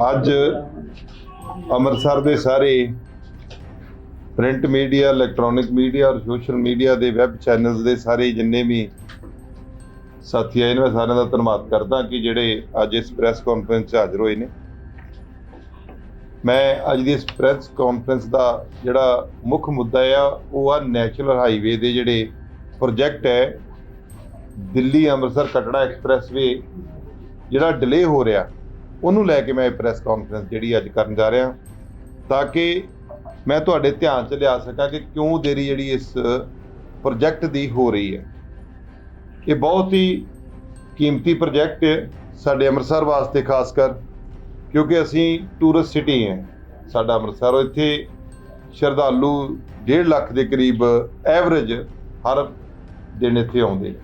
ਅੱਜ ਅੰਮ੍ਰਿਤਸਰ ਦੇ ਸਾਰੇ ਪ੍ਰਿੰਟ ਮੀਡੀਆ, ਇਲੈਕਟ੍ਰੋਨਿਕ ਮੀਡੀਆ ਔਰ ਸੋਸ਼ਲ ਮੀਡੀਆ ਦੇ ਵੈਬ ਚੈਨਲਸ ਦੇ ਸਾਰੇ ਜਿੰਨੇ ਵੀ ਸਾਥੀ ਆਏ ਨੇ, ਮੈਂ ਸਾਰਿਆਂ ਦਾ ਧੰਨਵਾਦ ਕਰਦਾ ਕਿ ਜਿਹੜੇ ਅੱਜ ਇਸ ਪ੍ਰੈਸ ਕਾਨਫਰੰਸ 'ਚ ਹਾਜ਼ਰ ਹੋਏ ਨੇ। ਮੈਂ ਅੱਜ ਦੀ ਇਸ ਪ੍ਰੈਸ ਕਾਨਫਰੰਸ ਦਾ ਜਿਹੜਾ ਮੁੱਖ ਮੁੱਦਾ ਆ, ਉਹ ਆ ਨੈਸ਼ਨਲ ਹਾਈਵੇ ਦੇ ਜਿਹੜੇ ਪ੍ਰੋਜੈਕਟ ਹੈ, ਦਿੱਲੀ ਅੰਮ੍ਰਿਤਸਰ ਕਟੜਾ ਐਕਸਪ੍ਰੈਸਵੇ, ਜਿਹੜਾ ਡਿਲੇ ਹੋ ਰਿਹਾ। ਉਹਨੂੰ ਲੈ ਕੇ ਮੈਂ ਇਹ ਪ੍ਰੈਸ ਕਾਨਫਰੰਸ ਜਿਹੜੀ ਅੱਜ ਕਰਨ ਜਾ ਰਿਹਾ, ਤਾਂ ਕਿ ਮੈਂ ਤੁਹਾਡੇ ਧਿਆਨ 'ਚ ਲਿਆ ਸਕਾਂ ਕਿ ਕਿਉਂ ਦੇਰੀ ਜਿਹੜੀ ਇਸ ਪ੍ਰੋਜੈਕਟ ਦੀ ਹੋ ਰਹੀ ਹੈ। ਇਹ ਬਹੁਤ ਹੀ ਕੀਮਤੀ ਪ੍ਰੋਜੈਕਟ ਹੈ ਸਾਡੇ ਅੰਮ੍ਰਿਤਸਰ ਵਾਸਤੇ ਖਾਸ ਕਰ, ਕਿਉਂਕਿ ਅਸੀਂ ਟੂਰਿਸਟ ਸਿਟੀ ਹੈ। ਸਾਡਾ ਅੰਮ੍ਰਿਤਸਰ ਇੱਥੇ ਸ਼ਰਧਾਲੂ 1.5 ਲੱਖ ਦੇ ਕਰੀਬ ਐਵਰੇਜ ਹਰ ਦਿਨ ਇੱਥੇ ਆਉਂਦੇ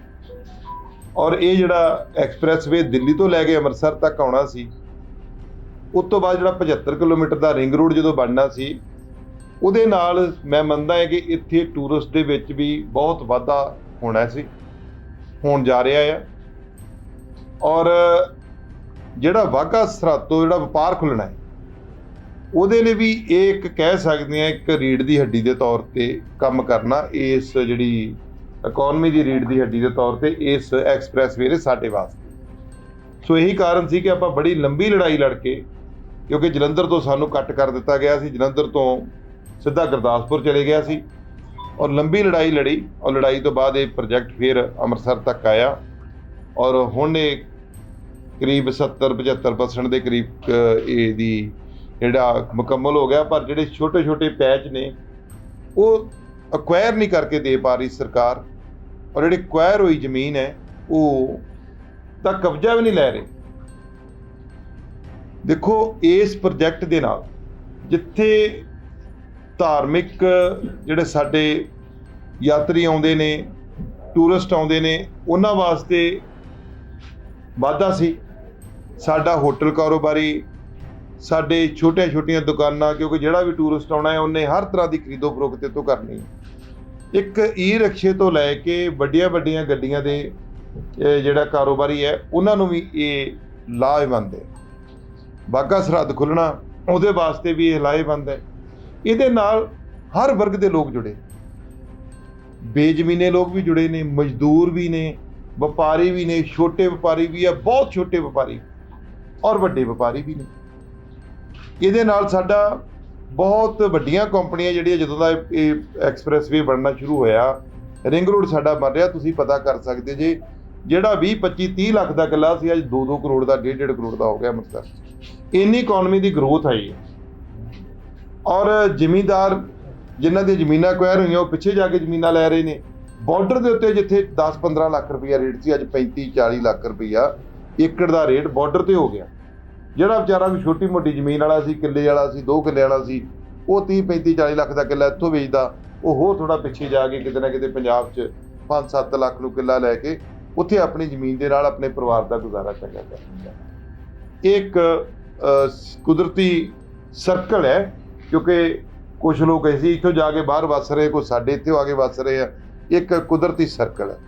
ਔਰ ਇਹ ਜਿਹੜਾ ਐਕਸਪ੍ਰੈਸਵੇ ਦਿੱਲੀ ਤੋਂ ਲੈ ਕੇ ਅੰਮ੍ਰਿਤਸਰ ਤੱਕ ਆਉਣਾ ਸੀ ਉਸ ਤੋਂ ਬਾਅਦ ਜਿਹੜਾ 75 ਕਿਲੋਮੀਟਰ ਦਾ ਰਿੰਗ ਰੋਡ ਜਦੋਂ ਬਣਨਾ ਸੀ, ਉਹਦੇ ਨਾਲ ਮੈਂ ਮੰਨਦਾ ਹਾਂ ਕਿ ਇੱਥੇ ਟੂਰਿਸਟ ਦੇ ਵਿੱਚ ਵੀ ਬਹੁਤ ਵਾਧਾ ਹੋਣਾ ਸੀ, ਹੋਣ ਜਾ ਰਿਹਾ ਆ। ਔਰ ਜਿਹੜਾ ਵਾਘਾ ਸਰਹੱਦ ਤੋਂ ਜਿਹੜਾ ਵਪਾਰ ਖੁੱਲਣਾ ਹੈ, ਉਹਦੇ ਲਈ ਵੀ ਇਹ ਇੱਕ ਕਹਿ ਸਕਦੇ ਆ ਇੱਕ ਰੀੜ ਦੀ ਹੱਡੀ ਦੇ ਤੌਰ ਤੇ ਕੰਮ ਕਰਨਾ, ਇਸ ਜਿਹੜੀ ਇਕਨੋਮੀ ਦੀ ਰੀੜ ਦੀ ਹੱਡੀ ਦੇ ਤੌਰ ਤੇ ਇਸ ਐਕਸਪ੍ਰੈਸਵੇ ਦੇ ਸਾਡੇ ਵਾਸਤੇ। ਸੋ ਇਹੀ ਕਾਰਨ ਸੀ ਕਿ ਆਪਾਂ ਬੜੀ ਲੰਬੀ ਲੜਾਈ ਲੜ ਕੇ ਕਿਉਂਕਿ ਜਲੰਧਰ ਤੋਂ ਸਾਨੂੰ ਕੱਟ ਕਰ ਦਿੱਤਾ ਗਿਆ ਸੀ ਜਲੰਧਰ ਤੋਂ ਸਿੱਧਾ ਗੁਰਦਾਸਪੁਰ ਚਲੇ ਗਿਆ ਸੀ ਔਰ ਲੰਬੀ ਲੜਾਈ ਲੜੀ ਔਰ ਲੜਾਈ ਤੋਂ ਬਾਅਦ ਇਹ ਪ੍ਰੋਜੈਕਟ ਫਿਰ ਅੰਮ੍ਰਿਤਸਰ ਤੱਕ ਆਇਆ ਔਰ ਹੁਣ ਇਹ ਕਰੀਬ 70 75% ਦੇ ਕਰੀਬ ਅ, ਇਹਦੀ ਜਿਹੜਾ ਮੁਕੰਮਲ ਹੋ ਗਿਆ ਪਰ ਜਿਹੜੇ ਛੋਟੇ ਛੋਟੇ ਪੈਚ ਨੇ ਉਹ ਅਕਵਾਇਰ ਨਹੀਂ ਕਰਕੇ ਦੇ ਪਾ ਰਹੀ ਸਰਕਾਰ ਔਰ ਜਿਹੜੀ ਅਕਵਾਇਰ ਹੋਈ ਜ਼ਮੀਨ ਹੈ ਉਹ ਤਾਂ ਕਬਜ਼ਾ ਵੀ ਨਹੀਂ ਲੈ ਰਹੇ। ਦੇਖੋ, ਇਸ ਪ੍ਰੋਜੈਕਟ ਦੇ ਨਾਲ ਜਿੱਥੇ ਧਾਰਮਿਕ ਜਿਹੜੇ ਸਾਡੇ ਯਾਤਰੀ ਆਉਂਦੇ ਨੇ ਟੂਰਿਸਟ ਆਉਂਦੇ ਨੇ, ਉਹਨਾਂ ਵਾਸਤੇ ਵਾਧਾ ਸੀ। ਸਾਡਾ ਹੋਟਲ ਕਾਰੋਬਾਰੀ, ਸਾਡੇ ਛੋਟੀਆਂ ਛੋਟੀਆਂ ਦੁਕਾਨਾਂ, ਕਿਉਂਕਿ ਜਿਹੜਾ ਵੀ ਟੂਰਿਸਟ ਆਉਣਾ ਹੈ, ਉਹਨੇ ਹਰ ਤਰ੍ਹਾਂ ਦੀ ਖਰੀਦੋ ਫਰੋਖਤ ਤੋਂ ਕਰਨੀ ਇੱਕ ਈ ਰਿਕਸ਼ੇ ਤੋਂ ਲੈ ਕੇ ਵੱਡੀਆਂ ਵੱਡੀਆਂ ਗੱਡੀਆਂ ਦੇ ਜਿਹੜਾ ਕਾਰੋਬਾਰੀ ਹੈ, ਉਹਨਾਂ ਨੂੰ ਵੀ ਇਹ ਲਾਹੇਵੰਦ ਹੈ। ਬਾਗਾ ਸਰਹੱਦ ਖੁੱਲਣਾ ਉਹਦੇ ਵਾਸਤੇ ਵੀ ਇਹ ਲਾਹੇਵੰਦ ਹੈ। ਇਹਦੇ ਨਾਲ ਹਰ ਵਰਗ ਦੇ ਲੋਕ ਜੁੜੇ। ਬੇਜ਼ਮੀਨੇ ਲੋਕ ਵੀ ਜੁੜੇ ਨੇ, ਮਜ਼ਦੂਰ ਵੀ ਨੇ, ਵਪਾਰੀ ਵੀ ਨੇ, ਛੋਟੇ ਵਪਾਰੀ ਵੀ ਆ, ਬਹੁਤ ਛੋਟੇ ਵਪਾਰੀ ਔਰ ਵੱਡੇ ਵਪਾਰੀ ਵੀ ਨੇ। ਇਹਦੇ ਨਾਲ ਸਾਡਾ ਬਹੁਤ ਵੱਡੀਆਂ ਕੰਪਨੀਆਂ ਜਿਹੜੀਆਂ ਜਦੋਂ ਦਾ ਇਹ- ਐਕਸਪ੍ਰੈਸਵੇ ਬਣਨਾ ਸ਼ੁਰੂ ਹੋਇਆ, ਰਿੰਗ ਰੋਡ ਸਾਡਾ ਬਣ ਰਿਹਾ, ਤੁਸੀਂ ਪਤਾ ਕਰ ਸਕਦੇ ਜੇ। ਜਿਹੜਾ 20 25 30 ਲੱਖ ਦਾ ਕਿੱਲਾ ਸੀ, ਅੱਜ 2-2 ਕਰੋੜ ਦਾ 1.5 ਕਰੋੜ ਦਾ ਹੋ ਗਿਆ ਅੰਮ੍ਰਿਤਸਰ ਇੰਨੀ ਇਕਨੋਮੀ ਦੀ ਗਰੋਥ ਆਈ ਹੈ। ਔਰ ਜ਼ਿਮੀਂਦਾਰ ਜਿਨ੍ਹਾਂ ਦੀ ਜ਼ਮੀਨਾਂ ਕੁਐਰ ਹੋਈਆਂ, ਉਹ ਪਿੱਛੇ ਜਾ ਕੇ ਜ਼ਮੀਨਾਂ ਲੈ ਰਹੇ ਨੇ। ਬਾਰਡਰ ਦੇ ਉੱਤੇ ਜਿੱਥੇ 10-15 ਲੱਖ ਰੁਪਈਆ ਰੇਟ ਸੀ, ਅੱਜ 35-40 ਲੱਖ ਰੁਪਈਆ ਏਕੜ ਦਾ ਰੇਟ ਬਾਰਡਰ ਤੇ ਹੋ ਗਿਆ। ਜਿਹੜਾ ਵਿਚਾਰਾ ਕੋਈ ਛੋਟੀ ਮੋਟੀ ਜ਼ਮੀਨ ਵਾਲਾ ਸੀ, ਕਿੱਲੇ ਵਾਲਾ ਸੀ, ਦੋ ਕਿੱਲੇ ਵਾਲਾ ਸੀ, ਉਹ 30 35 40 ਲੱਖ ਦਾ ਕਿੱਲਾ ਇੱਥੋਂ ਵੇਚਦਾ। ਉਹ ਹੋਰ ਥੋੜਾ ਪਿੱਛੇ ਜਾ ਕੇ ਕਿਤੇ ਨਾ ਕਿਤੇ ਪੰਜਾਬ 'ਚ 5-7 ਲੱਖ ਨੂੰ ਕਿੱਲਾ ਲੈ ਕੇ ਉੱਥੇ ਆਪਣੀ ਜ਼ਮੀਨ ਦੇ ਨਾਲ ਆਪਣੇ ਪਰਿਵਾਰ ਦਾ ਗੁਜ਼ਾਰਾ ਚੰਗਾ ਕਰਦਾ ਇਹ ਇੱਕ ਕੁਦਰਤੀ ਸਰਕਲ ਹੈ, ਕਿਉਂਕਿ ਕੁਝ ਲੋਕ ਐਸੀ ਇੱਥੋਂ ਜਾ ਕੇ ਬਾਹਰ ਵੱਸ ਰਹੇ ਕੋਈ ਸਾਡੇ ਇੱਥੇ ਆ ਕੇ ਵੱਸ ਰਹੇ ਆ ਇੱਕ ਕੁਦਰਤੀ ਸਰਕਲ ਹੈ।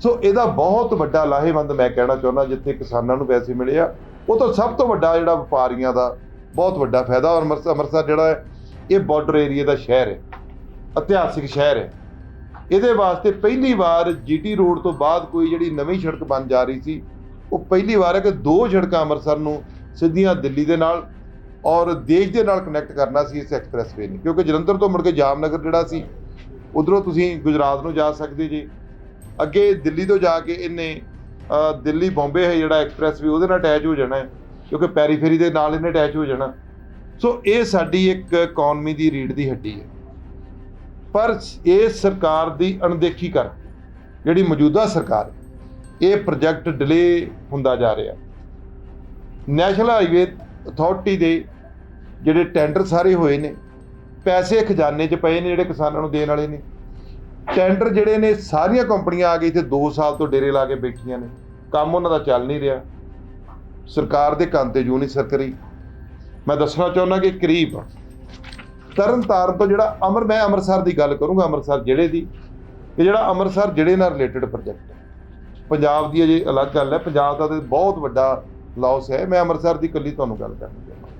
ਸੋ ਇਹਦਾ ਬਹੁਤ ਵੱਡਾ ਲਾਹੇਵੰਦ ਮੈਂ ਕਹਿਣਾ ਚਾਹੁੰਦਾ, ਜਿੱਥੇ ਕਿਸਾਨਾਂ ਨੂੰ ਪੈਸੇ ਮਿਲੇ ਆ, ਉਹ ਤੋਂ ਸਭ ਤੋਂ ਵੱਡਾ ਜਿਹੜਾ ਵਪਾਰੀਆਂ ਦਾ ਬਹੁਤ ਵੱਡਾ ਫਾਇਦਾ, ਔਰ ਅੰਮ੍ਰਿਤਸਰ ਅੰਮ੍ਰਿਤਸਰ ਜਿਹੜਾ ਹੈ, ਇਹ ਬਾਰਡਰ ਏਰੀਆ ਦਾ ਸ਼ਹਿਰ ਹੈ, ਇਤਿਹਾਸਿਕ ਸ਼ਹਿਰ ਹੈ। ਇਹਦੇ ਵਾਸਤੇ ਪਹਿਲੀ ਵਾਰ ਜੀਟੀ ਰੋਡ ਤੋਂ ਬਾਅਦ ਕੋਈ ਜਿਹੜੀ ਨਵੀਂ ਸੜਕ ਬਣ ਜਾ ਰਹੀ ਸੀ, ਉਹ ਪਹਿਲੀ ਵਾਰ ਹੈ ਕਿ ਦੋ ਸੜਕਾਂ ਅੰਮ੍ਰਿਤਸਰ ਨੂੰ ਸਿੱਧੀਆਂ ਦਿੱਲੀ ਦੇ ਨਾਲ ਔਰ ਦੇਸ਼ ਦੇ ਨਾਲ ਕਨੈਕਟ ਕਰਨਾ ਸੀ ਇਸ ਐਕਸਪ੍ਰੈਸਵੇ ਨੇ, ਕਿਉਂਕਿ ਜਲੰਧਰ ਤੋਂ ਮੁੜ ਕੇ ਜਾਮਨਗਰ ਜਿਹੜਾ ਸੀ, ਉਧਰੋਂ ਤੁਸੀਂ ਗੁਜਰਾਤ ਨੂੰ ਜਾ ਸਕਦੇ ਜੀ। ਅੱਗੇ ਦਿੱਲੀ ਤੋਂ ਜਾ ਕੇ ਇਹਨੇ ਦਿੱਲੀ ਬੰਬੇ ਹੈ ਜਿਹੜਾ ਐਕਸਪ੍ਰੈਸਵੇ ਉਹਦੇ ਨਾਲ ਅਟੈਚ ਹੋ ਜਾਣਾ ਹੈ, ਕਿਉਂਕਿ ਪੈਰੀਫੇਰੀ ਦੇ ਨਾਲ ਇਹਨੇ ਅਟੈਚ ਹੋ ਜਾਣਾ। ਸੋ ਇਹ ਸਾਡੀ ਇੱਕ ਇਕਨੋਮੀ ਦੀ ਰੀੜ ਦੀ ਹੱਡੀ ਹੈ। ਪਰ ਇਹ ਸਰਕਾਰ ਦੀ ਅਣਦੇਖੀ ਕਰ ਜਿਹੜੀ ਮੌਜੂਦਾ ਸਰਕਾਰ, ਇਹ ਪ੍ਰੋਜੈਕਟ ਡਿਲੇ ਹੁੰਦਾ ਜਾ ਰਿਹਾ। ਨੈਸ਼ਨਲ ਹਾਈਵੇ ਅਥਾਰਟੀ ਦੇ ਜਿਹੜੇ ਟੈਂਡਰ ਸਾਰੇ ਹੋਏ ਨੇ, ਪੈਸੇ ਖਜ਼ਾਨੇ 'ਚ ਪਏ ਨੇ ਜਿਹੜੇ ਕਿਸਾਨਾਂ ਨੂੰ ਦੇਣ ਵਾਲੇ ਨੇ। ਟੈਂਡਰ ਜਿਹੜੇ ਨੇ, ਸਾਰੀਆਂ ਕੰਪਨੀਆਂ ਆ ਗਈ ਤੇ 2 ਸਾਲ ਤੋਂ ਡੇਰੇ ਲਾ ਕੇ ਬੈਠੀਆਂ ਨੇ। ਕੰਮ ਉਹਨਾਂ ਦਾ ਚੱਲ ਨਹੀਂ ਰਿਹਾ। ਸਰਕਾਰ ਦੇ ਕੰਨ ਤੇ ਜੂ ਨਹੀਂ ਸਰਕਰੀ ਮੈਂ ਦੱਸਣਾ ਚਾਹੁੰਦਾ ਕਿ ਕਰੀਬ ਤਰਨ ਤਾਰਨ ਤੋਂ ਜਿਹੜਾ ਅਮਰ, ਮੈਂ ਅੰਮ੍ਰਿਤਸਰ ਦੀ ਗੱਲ ਕਰੂੰਗਾ, ਅੰਮ੍ਰਿਤਸਰ ਜ਼ਿਲ੍ਹੇ ਦੀ ਕਿ ਜਿਹੜਾ ਅੰਮ੍ਰਿਤਸਰ ਜ਼ਿਲ੍ਹੇ ਨਾਲ ਰਿਲੇਟਡ ਪ੍ਰੋਜੈਕਟ ਹੈ। ਪੰਜਾਬ ਦੀ ਅਜੇ ਅਲੱਗ ਗੱਲ ਹੈ। ਪੰਜਾਬ ਦਾ ਤੇ ਬਹੁਤ ਵੱਡਾ ਲਾਸ ਹੈ, ਮੈਂ ਅੰਮ੍ਰਿਤਸਰ ਦੀ ਇਕੱਲੀ ਤੁਹਾਨੂੰ ਗੱਲ ਕਰਨੀ ਚਾਹੁੰਦਾ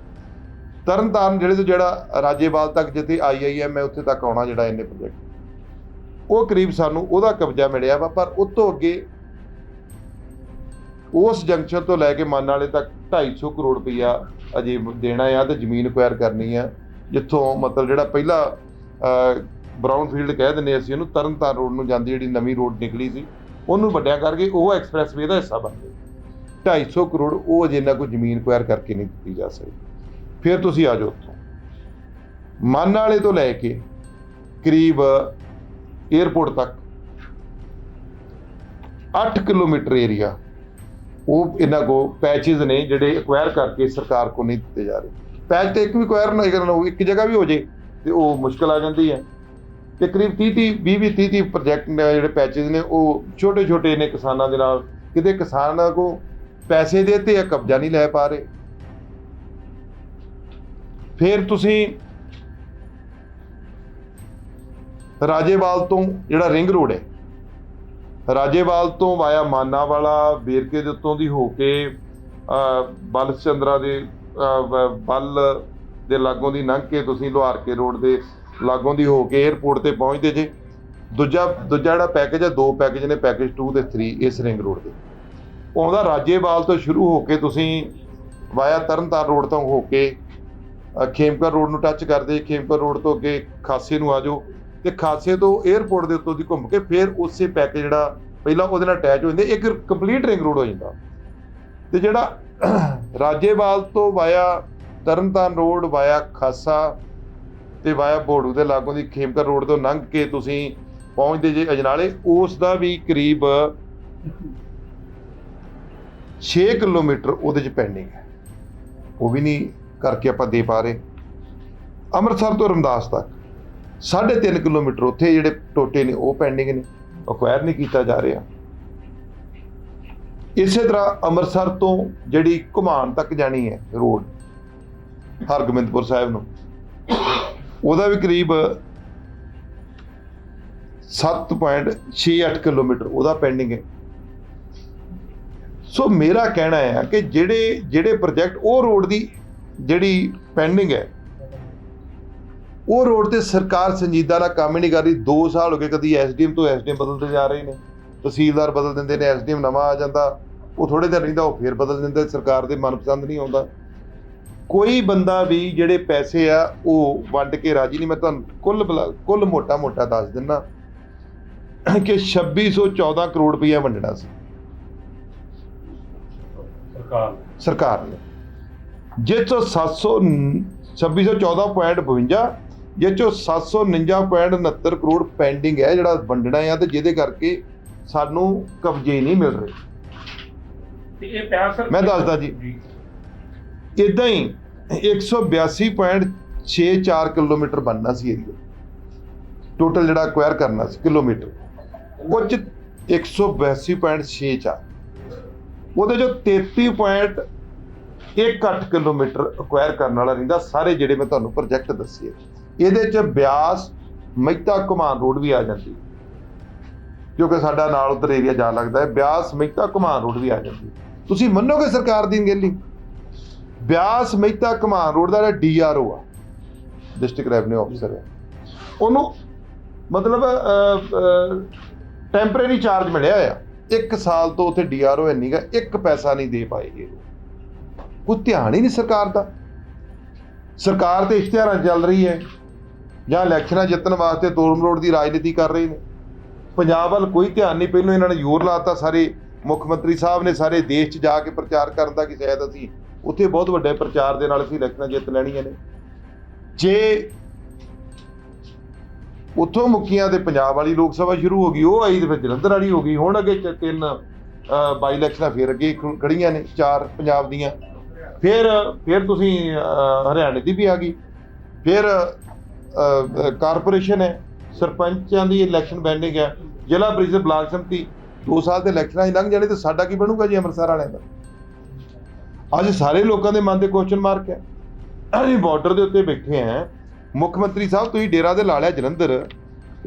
ਤਰਨਤਾਰਨ ਜਿਹੜੇ ਤੋਂ ਜਿਹੜਾ ਰਾਜੇਵਾਲ ਤੱਕ ਜਿੱਥੇ ਆਈਆਈਐਮ ਹੈ, ਉੱਥੇ ਤੱਕ ਆਉਣਾ ਜਿਹੜਾ ਇਹਨੇ ਪ੍ਰੋਜੈਕਟ ਉਹ ਕਰੀਬ ਸਾਨੂੰ ਉਹਦਾ ਕਬਜ਼ਾ ਮਿਲਿਆ ਵਾ, ਪਰ ਉਸ ਤੋਂ ਅੱਗੇ ਉਸ ਜੰਕਸ਼ਨ ਤੋਂ ਲੈ ਕੇ ਮਨ ਵਾਲੇ ਤੱਕ 250 ਕਰੋੜ ਰੁਪਈਆ ਅਜੇ ਦੇਣਾ ਆ ਤੇ ਜ਼ਮੀਨ ਅਕਵਾਇਰ ਕਰਨੀ ਆ, ਜਿੱਥੋਂ ਮਤਲਬ ਜਿਹੜਾ ਪਹਿਲਾ ਬਰਾਊਨ ਫੀਲਡ ਕਹਿ ਦਿੰਦੇ ਅਸੀਂ ਉਹਨੂੰ, ਤਰਨਤਾਰਨ ਰੋਡ ਨੂੰ ਜਾਂਦੀ ਜਿਹੜੀ ਨਵੀਂ ਰੋਡ ਨਿਕਲੀ ਸੀ, ਉਹਨੂੰ ਵੱਡਿਆ ਕਰਕੇ ਉਹ ਐਕਸਪ੍ਰੈਸਵੇ ਦਾ ਹਿੱਸਾ ਬਣ ਗਿਆ। 250 ਕਰੋੜ ਉਹ ਅਜੇ ਨਾ ਕੋਈ ਜ਼ਮੀਨ ਅਕਵਾਇਰ ਕਰਕੇ ਨਹੀਂ ਦਿੱਤੀ ਜਾ ਸਕਦੀ। ਫਿਰ ਤੁਸੀਂ ਆ ਜਾਓ ਉੱਥੋਂ। ਮੰਨ ਵਾਲੇ ਤੋਂ ਲੈ ਕੇ ਕਰੀਬ 에ਅਰਪੋਰਟ ਤੱਕ 8 ਕਿਲੋਮੀਟਰ ਏਰੀਆ ਉਹ ਇਹਨਾਂ ਕੋ ਪੈਚਸ ਨੇ ਜਿਹੜੇ ਐਕਵਾਇਰ ਕਰਕੇ ਸਰਕਾਰ ਕੋ ਨਹੀਂ ਦਿੱਤੇ ਜਾ ਰਹੇ। ਪੈਚ ਤੇ ਇੱਕ ਵੀ ਐਕਵਾਇਰ ਨਾ ਕਰਨਾ ਉਹ ਇੱਕ ਜਗ੍ਹਾ ਵੀ ਹੋ ਜੇ ਤੇ ਉਹ ਮੁਸ਼ਕਲ ਆ ਜਾਂਦੀ ਹੈ। ਤੇ ਕਰੀਬ 30 30 20 20 30 30 ਪ੍ਰੋਜੈਕਟ ਨੇ ਜਿਹੜੇ ਪੈਚਸ ਨੇ ਉਹ ਛੋਟੇ ਛੋਟੇ ਨੇ ਕਿਸਾਨਾਂ ਦੇ ਨਾਲ। ਕਿਤੇ ਕਿਸਾਨਾਂ ਕੋ ਪੈਸੇ ਦੇਤੇ ਆ ਕਬਜ਼ਾ ਨਹੀਂ ਲੈ ਪਾ ਰਹੇ। ਫਿਰ ਤੁਸੀਂ ਰਾਜੇਵਾਲ ਤੋਂ ਜਿਹੜਾ ਰਿੰਗ ਰੋਡ ਹੈ, ਰਾਜੇਵਾਲ ਤੋਂ ਵਾਇਆ ਮਾਨਾਵਾਲਾ, ਬੇਰਕੇ ਦੇ ਉੱਤੋਂ ਦੀ ਹੋ ਕੇ ਬਲ ਚੰਦਰਾ ਦੇ ਬਲ ਦੇ ਲਾਗੋਂ ਦੀ ਲੰਘ ਕੇ ਤੁਸੀਂ ਲੋਹਾਰ ਰੋਡ ਦੇ ਲਾਗੋਂ ਦੀ ਹੋ ਕੇ 에ਅਰਪੋਰਟ ਤੇ ਪਹੁੰਚਦੇ ਜੇ। ਦੂਜਾ ਦੂਜਾ ਜਿਹੜਾ ਪੈਕੇਜ ਹੈ, ਦੋ ਪੈਕੇਜ ਨੇ ਪੈਕੇਜ 2 ਤੇ 3 ਇਸ ਰਿੰਗ ਰੋਡ ਦੇ। ਆਉਂਦਾ ਰਾਜੇਵਾਲ ਤੋਂ ਸ਼ੁਰੂ ਹੋ ਕੇ ਤੁਸੀਂ ਵਾਇਆ ਤਰਨਤਾਰਨ ਰੋਡ ਤੋਂ ਹੋ ਕੇ ਖੇਮਕਰ ਰੋਡ ਨੂੰ ਟੱਚ ਕਰਦੇ, ਖੇਮਕਰ ਰੋਡ ਤੋਂ ਅੱਗੇ ਖਾਸੇ ਨੂੰ ਆ ਜਾਓ ਤੇ ਖਾਸੇ ਤੋਂ 에ਅਰਪੋਰਟ ਦੇ ਉੱਤੋਂ ਦੀ ਘੁੰਮ ਕੇ ਫਿਰ ਉਸੇ ਪੈਕੇਜ ਜਿਹੜਾ ਪਹਿਲਾਂ ਉਹਦੇ ਨਾਲ ਅਟੈਚ ਹੋ ਜਾਂਦੇ, ਇੱਕ ਕੰਪਲੀਟ ਰਿੰਗ ਰੋਡ ਹੋ ਜਾਂਦਾ। ਤੇ ਜਿਹੜਾ ਰਾਜੇਵਾਲ ਤੋਂ ਵਾਇਆ ਤਰਨਤਾਰਨ ਰੋਡ, ਵਾਇਆ ਖਾਸਾ ਤੇ ਵਾਇਆ ਬੋੜੂ ਦੇ ਲਾਗੋਂ ਦੀ ਖੇਮਕਰ ਰੋਡ ਤੋਂ ਲੰਘ ਕੇ ਤੁਸੀਂ ਪਹੁੰਚਦੇ ਜੇ ਅਜਨਾਲੇ, ਉਸ ਦਾ ਵੀ ਕਰੀਬ 6 ਕਿਲੋਮੀਟਰ ਉਹਦੇ ਚ ਪੈਂਡਿੰਗ ਹੈ। ਉਹ ਵੀ ਨਹੀਂ ਕਰਕੇ ਆਪਾਂ ਦੇ ਪਾ ਰਹੇ। ਅੰਮ੍ਰਿਤਸਰ ਤੋਂ ਰਮਦਾਸ ਤੱਕ। 3.5 ਕਿਲੋਮੀਟਰ ਉੱਥੇ ਜਿਹੜੇ ਟੋਟੇ ਨੇ, ਉਹ ਪੈਂਡਿੰਗ ਨੇ। ਅਕਵਾਇਰ ਨਹੀਂ ਕੀਤਾ ਜਾ ਰਿਹਾ। ਇਸੇ ਤਰ੍ਹਾਂ ਅੰਮ੍ਰਿਤਸਰ ਤੋਂ ਜਿਹੜੀ ਘੁਮਾਨ ਤੱਕ ਜਾਣੀ ਹੈ ਰੋਡ, ਹਰਗੋਬਿੰਦਪੁਰ ਸਾਹਿਬ ਨੂੰ, ਉਹਦਾ ਵੀ ਕਰੀਬ 7.68 ਕਿਲੋਮੀਟਰ ਉਹਦਾ ਪੈਂਡਿੰਗ ਹੈ। ਸੋ ਮੇਰਾ ਕਹਿਣਾ ਹੈ ਕਿ ਜਿਹੜੇ ਜਿਹੜੇ ਪ੍ਰੋਜੈਕਟ ਉਹ ਰੋਡ ਦੀ ਜਿਹੜੀ ਪੈਂਡਿੰਗ ਹੈ, ਉਹ ਰੋਡ ਤੇ ਸਰਕਾਰ ਸੰਜੀਦਾ ਨਾਲ ਕੰਮ ਹੀ ਨਹੀਂ ਕਰ ਰਹੀ। 2 ਸਾਲ ਹੋ ਗਏ ਕਦੀ ਐਸਡੀਐਮ ਤੋਂ ਐਸਡੀਐਮ ਬਦਲਦੇ ਜਾ ਰਹੇ ਨੇ। ਤਹਿਸੀਲਦਾਰ ਬਦਲ ਦਿੰਦੇ ਨੇ ਐਸਡੀਐਮ ਨਵਾਂ ਆ ਜਾਂਦਾ। ਉਹ ਥੋੜੇ ਦਿਨ ਰਹਿੰਦਾ, ਉਹ ਫੇਰ ਬਦਲ ਦਿੰਦੇ। ਸਰਕਾਰ ਦੇ ਮਨਪਸੰਦ ਨਹੀਂ ਆਉਂਦਾ। ਕੋਈ ਬੰਦਾ ਵੀ ਜਿਹੜੇ ਪੈਸੇ ਆ, ਉਹ ਵੰਡ ਕੇ ਰਾਜੀ ਨਹੀਂ। ਮੈਂ ਤੁਹਾਨੂੰ ਕੁੱਲ ਬਲਾ- ਕੁੱਲ ਮੋਟਾ ਮੋਟਾ ਦੱਸ ਦਿੰਦਾ ਕਿ 2614 ਕਰੋੜ ਰੁਪਈਆ ਵੰਡਣਾ ਸੀ। ਸਰਕਾਰ ਨੇ। ਜਿਸ ਚੋਂ 700 2614.52 ਜਿਸ ਚੋਂ 749.69 ਕਰੋੜ ਪੈਂਡਿੰਗ ਹੈ ਜਿਹੜਾ ਵੰਡਣਾ ਹੈ ਤੇ ਜਿਹਦੇ ਕਰਕੇ ਸਾਨੂੰ ਕਬਜ਼ੇ ਨਹੀਂ ਮਿਲ ਰਹੇ। ਤੇ ਇਹ ਪਿਆ ਸਰ ਮੈਂ ਦੱਸਦਾ ਜੀ। ਇਦਾਂ ਹੀ 182.64 ਕਿਲੋਮੀਟਰ ਬਣਨਾ ਸੀ ਏਰੀਆ। ਟੋਟਲ ਜਿਹੜਾ ਅਕਵਾਇਰ ਕਰਨਾ ਸੀ ਕਿਲੋਮੀਟਰ। ਉਹ ਚ 182.64 ਉਹਦੇ ਚੋਂ 33.18 ਕਿਲੋਮੀਟਰ ਅਕਵਾਇਰ ਕਰਨ ਵਾਲਾ ਰਹਿੰਦਾ, ਸਾਰੇ ਜਿਹੜੇ ਮੈਂ ਤੁਹਾਨੂੰ ਪ੍ਰੋਜੈਕਟ ਦੱਸੇ ਇਹਦੇ ਚ ਬਿਆਸ, ਮਹਿਤਾ ਘੁਮਾਨ ਰੋਡ ਵੀ ਆ ਜਾਂਦੀ। ਕਿਉਂਕਿ ਸਾਡਾ ਨਾਲ ਉਧਰ ਏਰੀਆ ਜਾ ਲੱਗਦਾ ਹੈ, ਬਿਆਸ, ਮਹਿਤਾ ਘੁਮਾਨ ਰੋਡ ਵੀ ਆ ਜਾਂਦੀ। ਤੁਸੀਂ ਮੰਨੋਗੇ ਸਰਕਾਰ ਦੀ ਅਣਗਹਿਲੀ ਬਿਆਸ, ਮਹਿਤਾ ਘੁਮਾਨ ਰੋਡ ਦਾ ਜਿਹੜਾ ਡੀਆਰਓ ਆ ਡਿਸਟ੍ਰਿਕਟ ਰੈਵਨਿਊ ਆਫੀਸਰ ਹੈ ਉਹਨੂੰ ਮਤਲਬ ਟੈਂਪਰੇਰੀ ਚਾਰਜ ਮਿਲਿਆ ਆ। ਇੱਕ ਸਾਲ ਤੋਂ ਉੱਥੇ ਡੀਆਰਓ ਨਹੀਂਗਾ ਇੱਕ ਪੈਸਾ ਨਹੀਂ ਦੇ ਪਾਏ ਪਾਏਗੇ ਕੋਈ ਧਿਆਨ ਹੀ ਨਹੀਂ ਸਰਕਾਰ ਦਾ। ਸਰਕਾਰ ਤੇ ਇਸ਼ਤਿਹਾਰਾਂ ਚੱਲ ਰਹੀ ਹੈ, ਜਾਂ ਇਲੈਕਸ਼ਨਾਂ ਜਿੱਤਣ ਵਾਸਤੇ ਤੋੜਮ ਰੋਡ ਦੀ ਰਾਜਨੀਤੀ ਕਰ ਰਹੇ ਨੇ। ਪੰਜਾਬ ਵੱਲ ਕੋਈ ਧਿਆਨ ਨਹੀਂ, ਪਹਿਲਾਂ ਇਹਨਾਂ ਨੇ ਜ਼ੋਰ ਲਾਤਾ ਸਾਰੇ ਮੁੱਖ ਮੰਤਰੀ ਸਾਹਿਬ ਨੇ, ਸਾਰੇ ਦੇਸ਼ 'ਚ ਜਾ ਕੇ ਪ੍ਰਚਾਰ ਕਰਨ ਦਾ ਕਿ ਸ਼ਾਇਦ ਅਸੀਂ ਉੱਥੇ ਬਹੁਤ ਵੱਡੇ ਪ੍ਰਚਾਰ ਦੇ ਨਾਲ ਅਸੀਂ ਇਲੈਕਸ਼ਨਾਂ ਜਿੱਤ ਲੈਣੀਆਂ ਨੇ। ਜੇ ਉੱਥੋਂ ਮੁੱਕੀਆਂ ਤੇ ਪੰਜਾਬ ਵਾਲੀ ਲੋਕ ਸਭਾ ਸ਼ੁਰੂ ਹੋ ਗਈ, ਉਹ ਆਈ ਤੇ ਫਿਰ ਜਲੰਧਰ ਵਾਲੀ ਹੋ ਗਈ, ਹੁਣ ਅੱਗੇ ਚ- ਤਿੰਨ ਬਾਈ ਇਲੈਕਸ਼ਨਾਂ ਫਿਰ ਅੱਗੇ ਖ- ਖੜੀਆਂ ਨੇ ਚਾਰ ਪੰਜਾਬ ਦੀਆਂ। ਫਿਰ ਫਿਰ ਤੁਸੀਂ ਹਰਿਆਣੇ ਦੀ ਵੀ ਆ ਗਈ। ਫਿਰ ਕਾਰਪੋਰੇਸ਼ਨ ਹੈ, ਸਰਪੰਚਾਂ ਦੀ ਇਲੈਕਸ਼ਨ ਬੈਂਡਿੰਗ ਹੈ, ਜ਼ਿਲ੍ਹਾ ਪ੍ਰੀਸ਼ਦ ਬਲਾਕ ਸੰਮਤੀ 2 ਸਾਲ ਦੇ ਇਲੈਕਸ਼ਨਾਂ ਹੀ ਲੰਘ ਜਾਣੇ ਤੇ ਸਾਡਾ ਕੀ ਬਣੂਗਾ ਜੀ ਅੰਮ੍ਰਿਤਸਰ ਵਾਲਿਆਂ ਦਾ? ਅੱਜ ਸਾਰੇ ਲੋਕਾਂ ਦੇ ਮਨ ਤੇ ਕੁਐਸਚਨ ਮਾਰਕ ਹੈ। ਅਸੀਂ ਬਾਰਡਰ ਦੇ ਉੱਤੇ ਬੈਠੇ ਆਂ ਮੁੱਖ ਮੰਤਰੀ ਸਾਹਿਬ, ਤੁਸੀਂ ਡੇਰਾ ਦੇ ਲਾ ਲਿਆ ਜਲੰਧਰ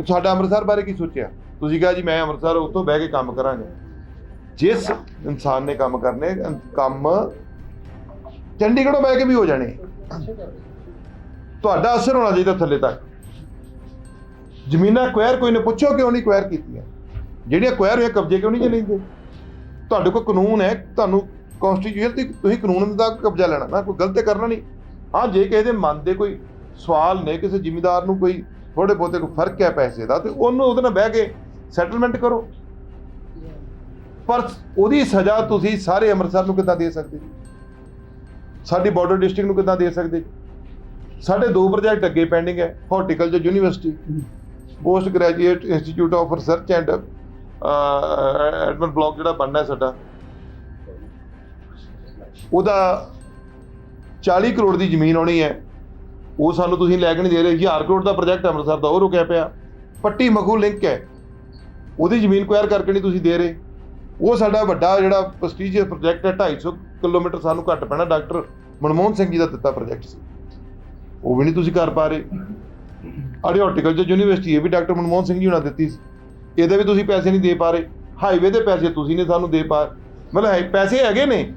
ਸਾਡਾ ਅੰਮ੍ਰਿਤਸਰ ਬਾਰੇ ਕੀ ਸੋਚਿਆ? ਤੁਸੀਂ ਕਿਹਾ ਜੀ, ਮੈਂ ਅੰਮ੍ਰਿਤਸਰ ਉੱਥੋਂ ਬਹਿ ਕੇ ਕੰਮ ਕਰਾਂਗੇ। ਜਿਸ ਇਨਸਾਨ ਨੇ ਕੰਮ ਕਰਨੇ, ਕੰਮ ਚੰਡੀਗੜ੍ਹੋਂ ਬਹਿ ਕੇ ਵੀ ਹੋ ਜਾਣੇ। ਤੁਹਾਡਾ ਅਸਰ ਹੋਣਾ ਚਾਹੀਦਾ ਥੱਲੇ ਤੱਕ। ਜ਼ਮੀਨਾਂ ਕੁਐਰ ਕੋਈ ਨੇ ਪੁੱਛੋ ਕਿਉਂ ਨਹੀਂ ਕੁਐਰ ਕੀਤੀਆਂ? ਜਿਹੜੀਆਂ ਕੁਐਰ ਹੋਈਆਂ, ਕਬਜ਼ੇ ਕਿਉਂ ਨਹੀਂ ਜੇ ਲੈਂਦੇ ਤੁਹਾਡੇ ਕੋਲ ਕਾਨੂੰਨ ਹੈ, ਤੁਹਾਨੂੰ ਕਨਸਟੀਟਿਊਸ਼ਨ ਤੁਸੀਂ ਕਾਨੂੰਨ ਦਾ ਕਬਜ਼ਾ ਲੈਣਾ ਨਾ ਕੋਈ ਗਲਤ ਕਰਨਾ ਨਹੀਂ। ਹਾਂ ਜੇ ਕਿਸੇ ਦੇ ਮਨ ਦੇ ਕੋਈ ਸਵਾਲ ਨੇ ਕਿਸੇ ਜ਼ਿਮੀਦਾਰ ਨੂੰ ਕੋਈ ਥੋੜੇ ਬਹੁਤੇ ਕੋਈ ਫ਼ਰਕ ਹੈ ਪੈਸੇ ਦਾ ਤੇ ਉਹਨੂੰ ਉਹਦੇ ਨਾਲ ਬਹਿ ਕੇ ਸੈਟਲਮੈਂਟ ਕਰੋ। ਪਰ ਉਹਦੀ ਸਜ਼ਾ ਤੁਸੀਂ ਸਾਰੇ ਅੰਮ੍ਰਿਤਸਰ ਨੂੰ ਕਿੱਦਾਂ ਦੇ ਸਕਦੇ? ਸਾਡੀ ਬਾਰਡਰ ਡਿਸਟ੍ਰਿਕਟ ਨੂੰ ਕਿੱਦਾਂ ਦੇ ਸਕਦੇ? ਸਾਡੇ ਦੋ ਪ੍ਰੋਜੈਕਟ ਅੱਗੇ ਪੈਂਡਿੰਗ ਹੈ horticulture university post graduate institute of research and admin block ਜਿਹੜਾ ਬਣਨਾ ਹੈ ਸਾਡਾ, ਉਹਦਾ 40 ਕਰੋੜ ਦੀ ਜ਼ਮੀਨ ਆਉਣੀ ਹੈ। ਉਹ ਸਾਨੂੰ ਤੁਸੀਂ ਲੈ ਕੇ ਨਹੀਂ ਦੇ ਰਹੇ 1000 ਕਰੋੜ ਦਾ ਪ੍ਰੋਜੈਕਟ ਅੰਮ੍ਰਿਤਸਰ ਦਾ, ਉਹ ਰੁਕਿਆ ਪਿਆ। ਪੱਟੀ ਮਖੂ ਲਿੰਕ ਹੈ। ਉਹਦੀ ਜ਼ਮੀਨ ਕੁਆਇਰ ਕਰਕੇ ਨਹੀਂ ਤੁਸੀਂ ਦੇ ਰਹੇ। ਉਹ ਸਾਡਾ ਵੱਡਾ ਜਿਹੜਾ ਪ੍ਰੈਸਟੀਜੀਅਸ ਪ੍ਰੋਜੈਕਟ ਹੈ 250 ਕਿਲੋਮੀਟਰ ਸਾਨੂੰ ਘੱਟ ਪੈਣਾ। ਡਾਕਟਰ ਮਨਮੋਹਨ ਸਿੰਘ ਜੀ ਦਾ ਦਿੱਤਾ ਪ੍ਰੋਜੈਕਟ ਸੀ। ਉਹ ਵੀ ਨਹੀਂ ਤੁਸੀਂ ਕਰ ਪਾ ਰਹੇ। ਅੜੇ ਹਾਰਟੀਕਲਚਰ ਯੂਨੀਵਰਸਿਟੀ ਇਹ ਵੀ ਡਾਕਟਰ ਮਨਮੋਹਨ ਸਿੰਘ ਜੀ ਉਹਨਾਂ ਦਿੱਤੀ ਸੀ। ਇਹਦੇ ਵੀ ਤੁਸੀਂ ਪੈਸੇ ਨਹੀਂ ਦੇ ਪਾ ਰਹੇ। ਹਾਈਵੇ ਦੇ ਪੈਸੇ ਤੁਸੀਂ ਨਹੀਂ ਸਾਨੂੰ ਦੇ ਪਾ ਮਤਲਬ ਹੈ, ਪੈਸੇ ਹੈਗੇ ਨੇ।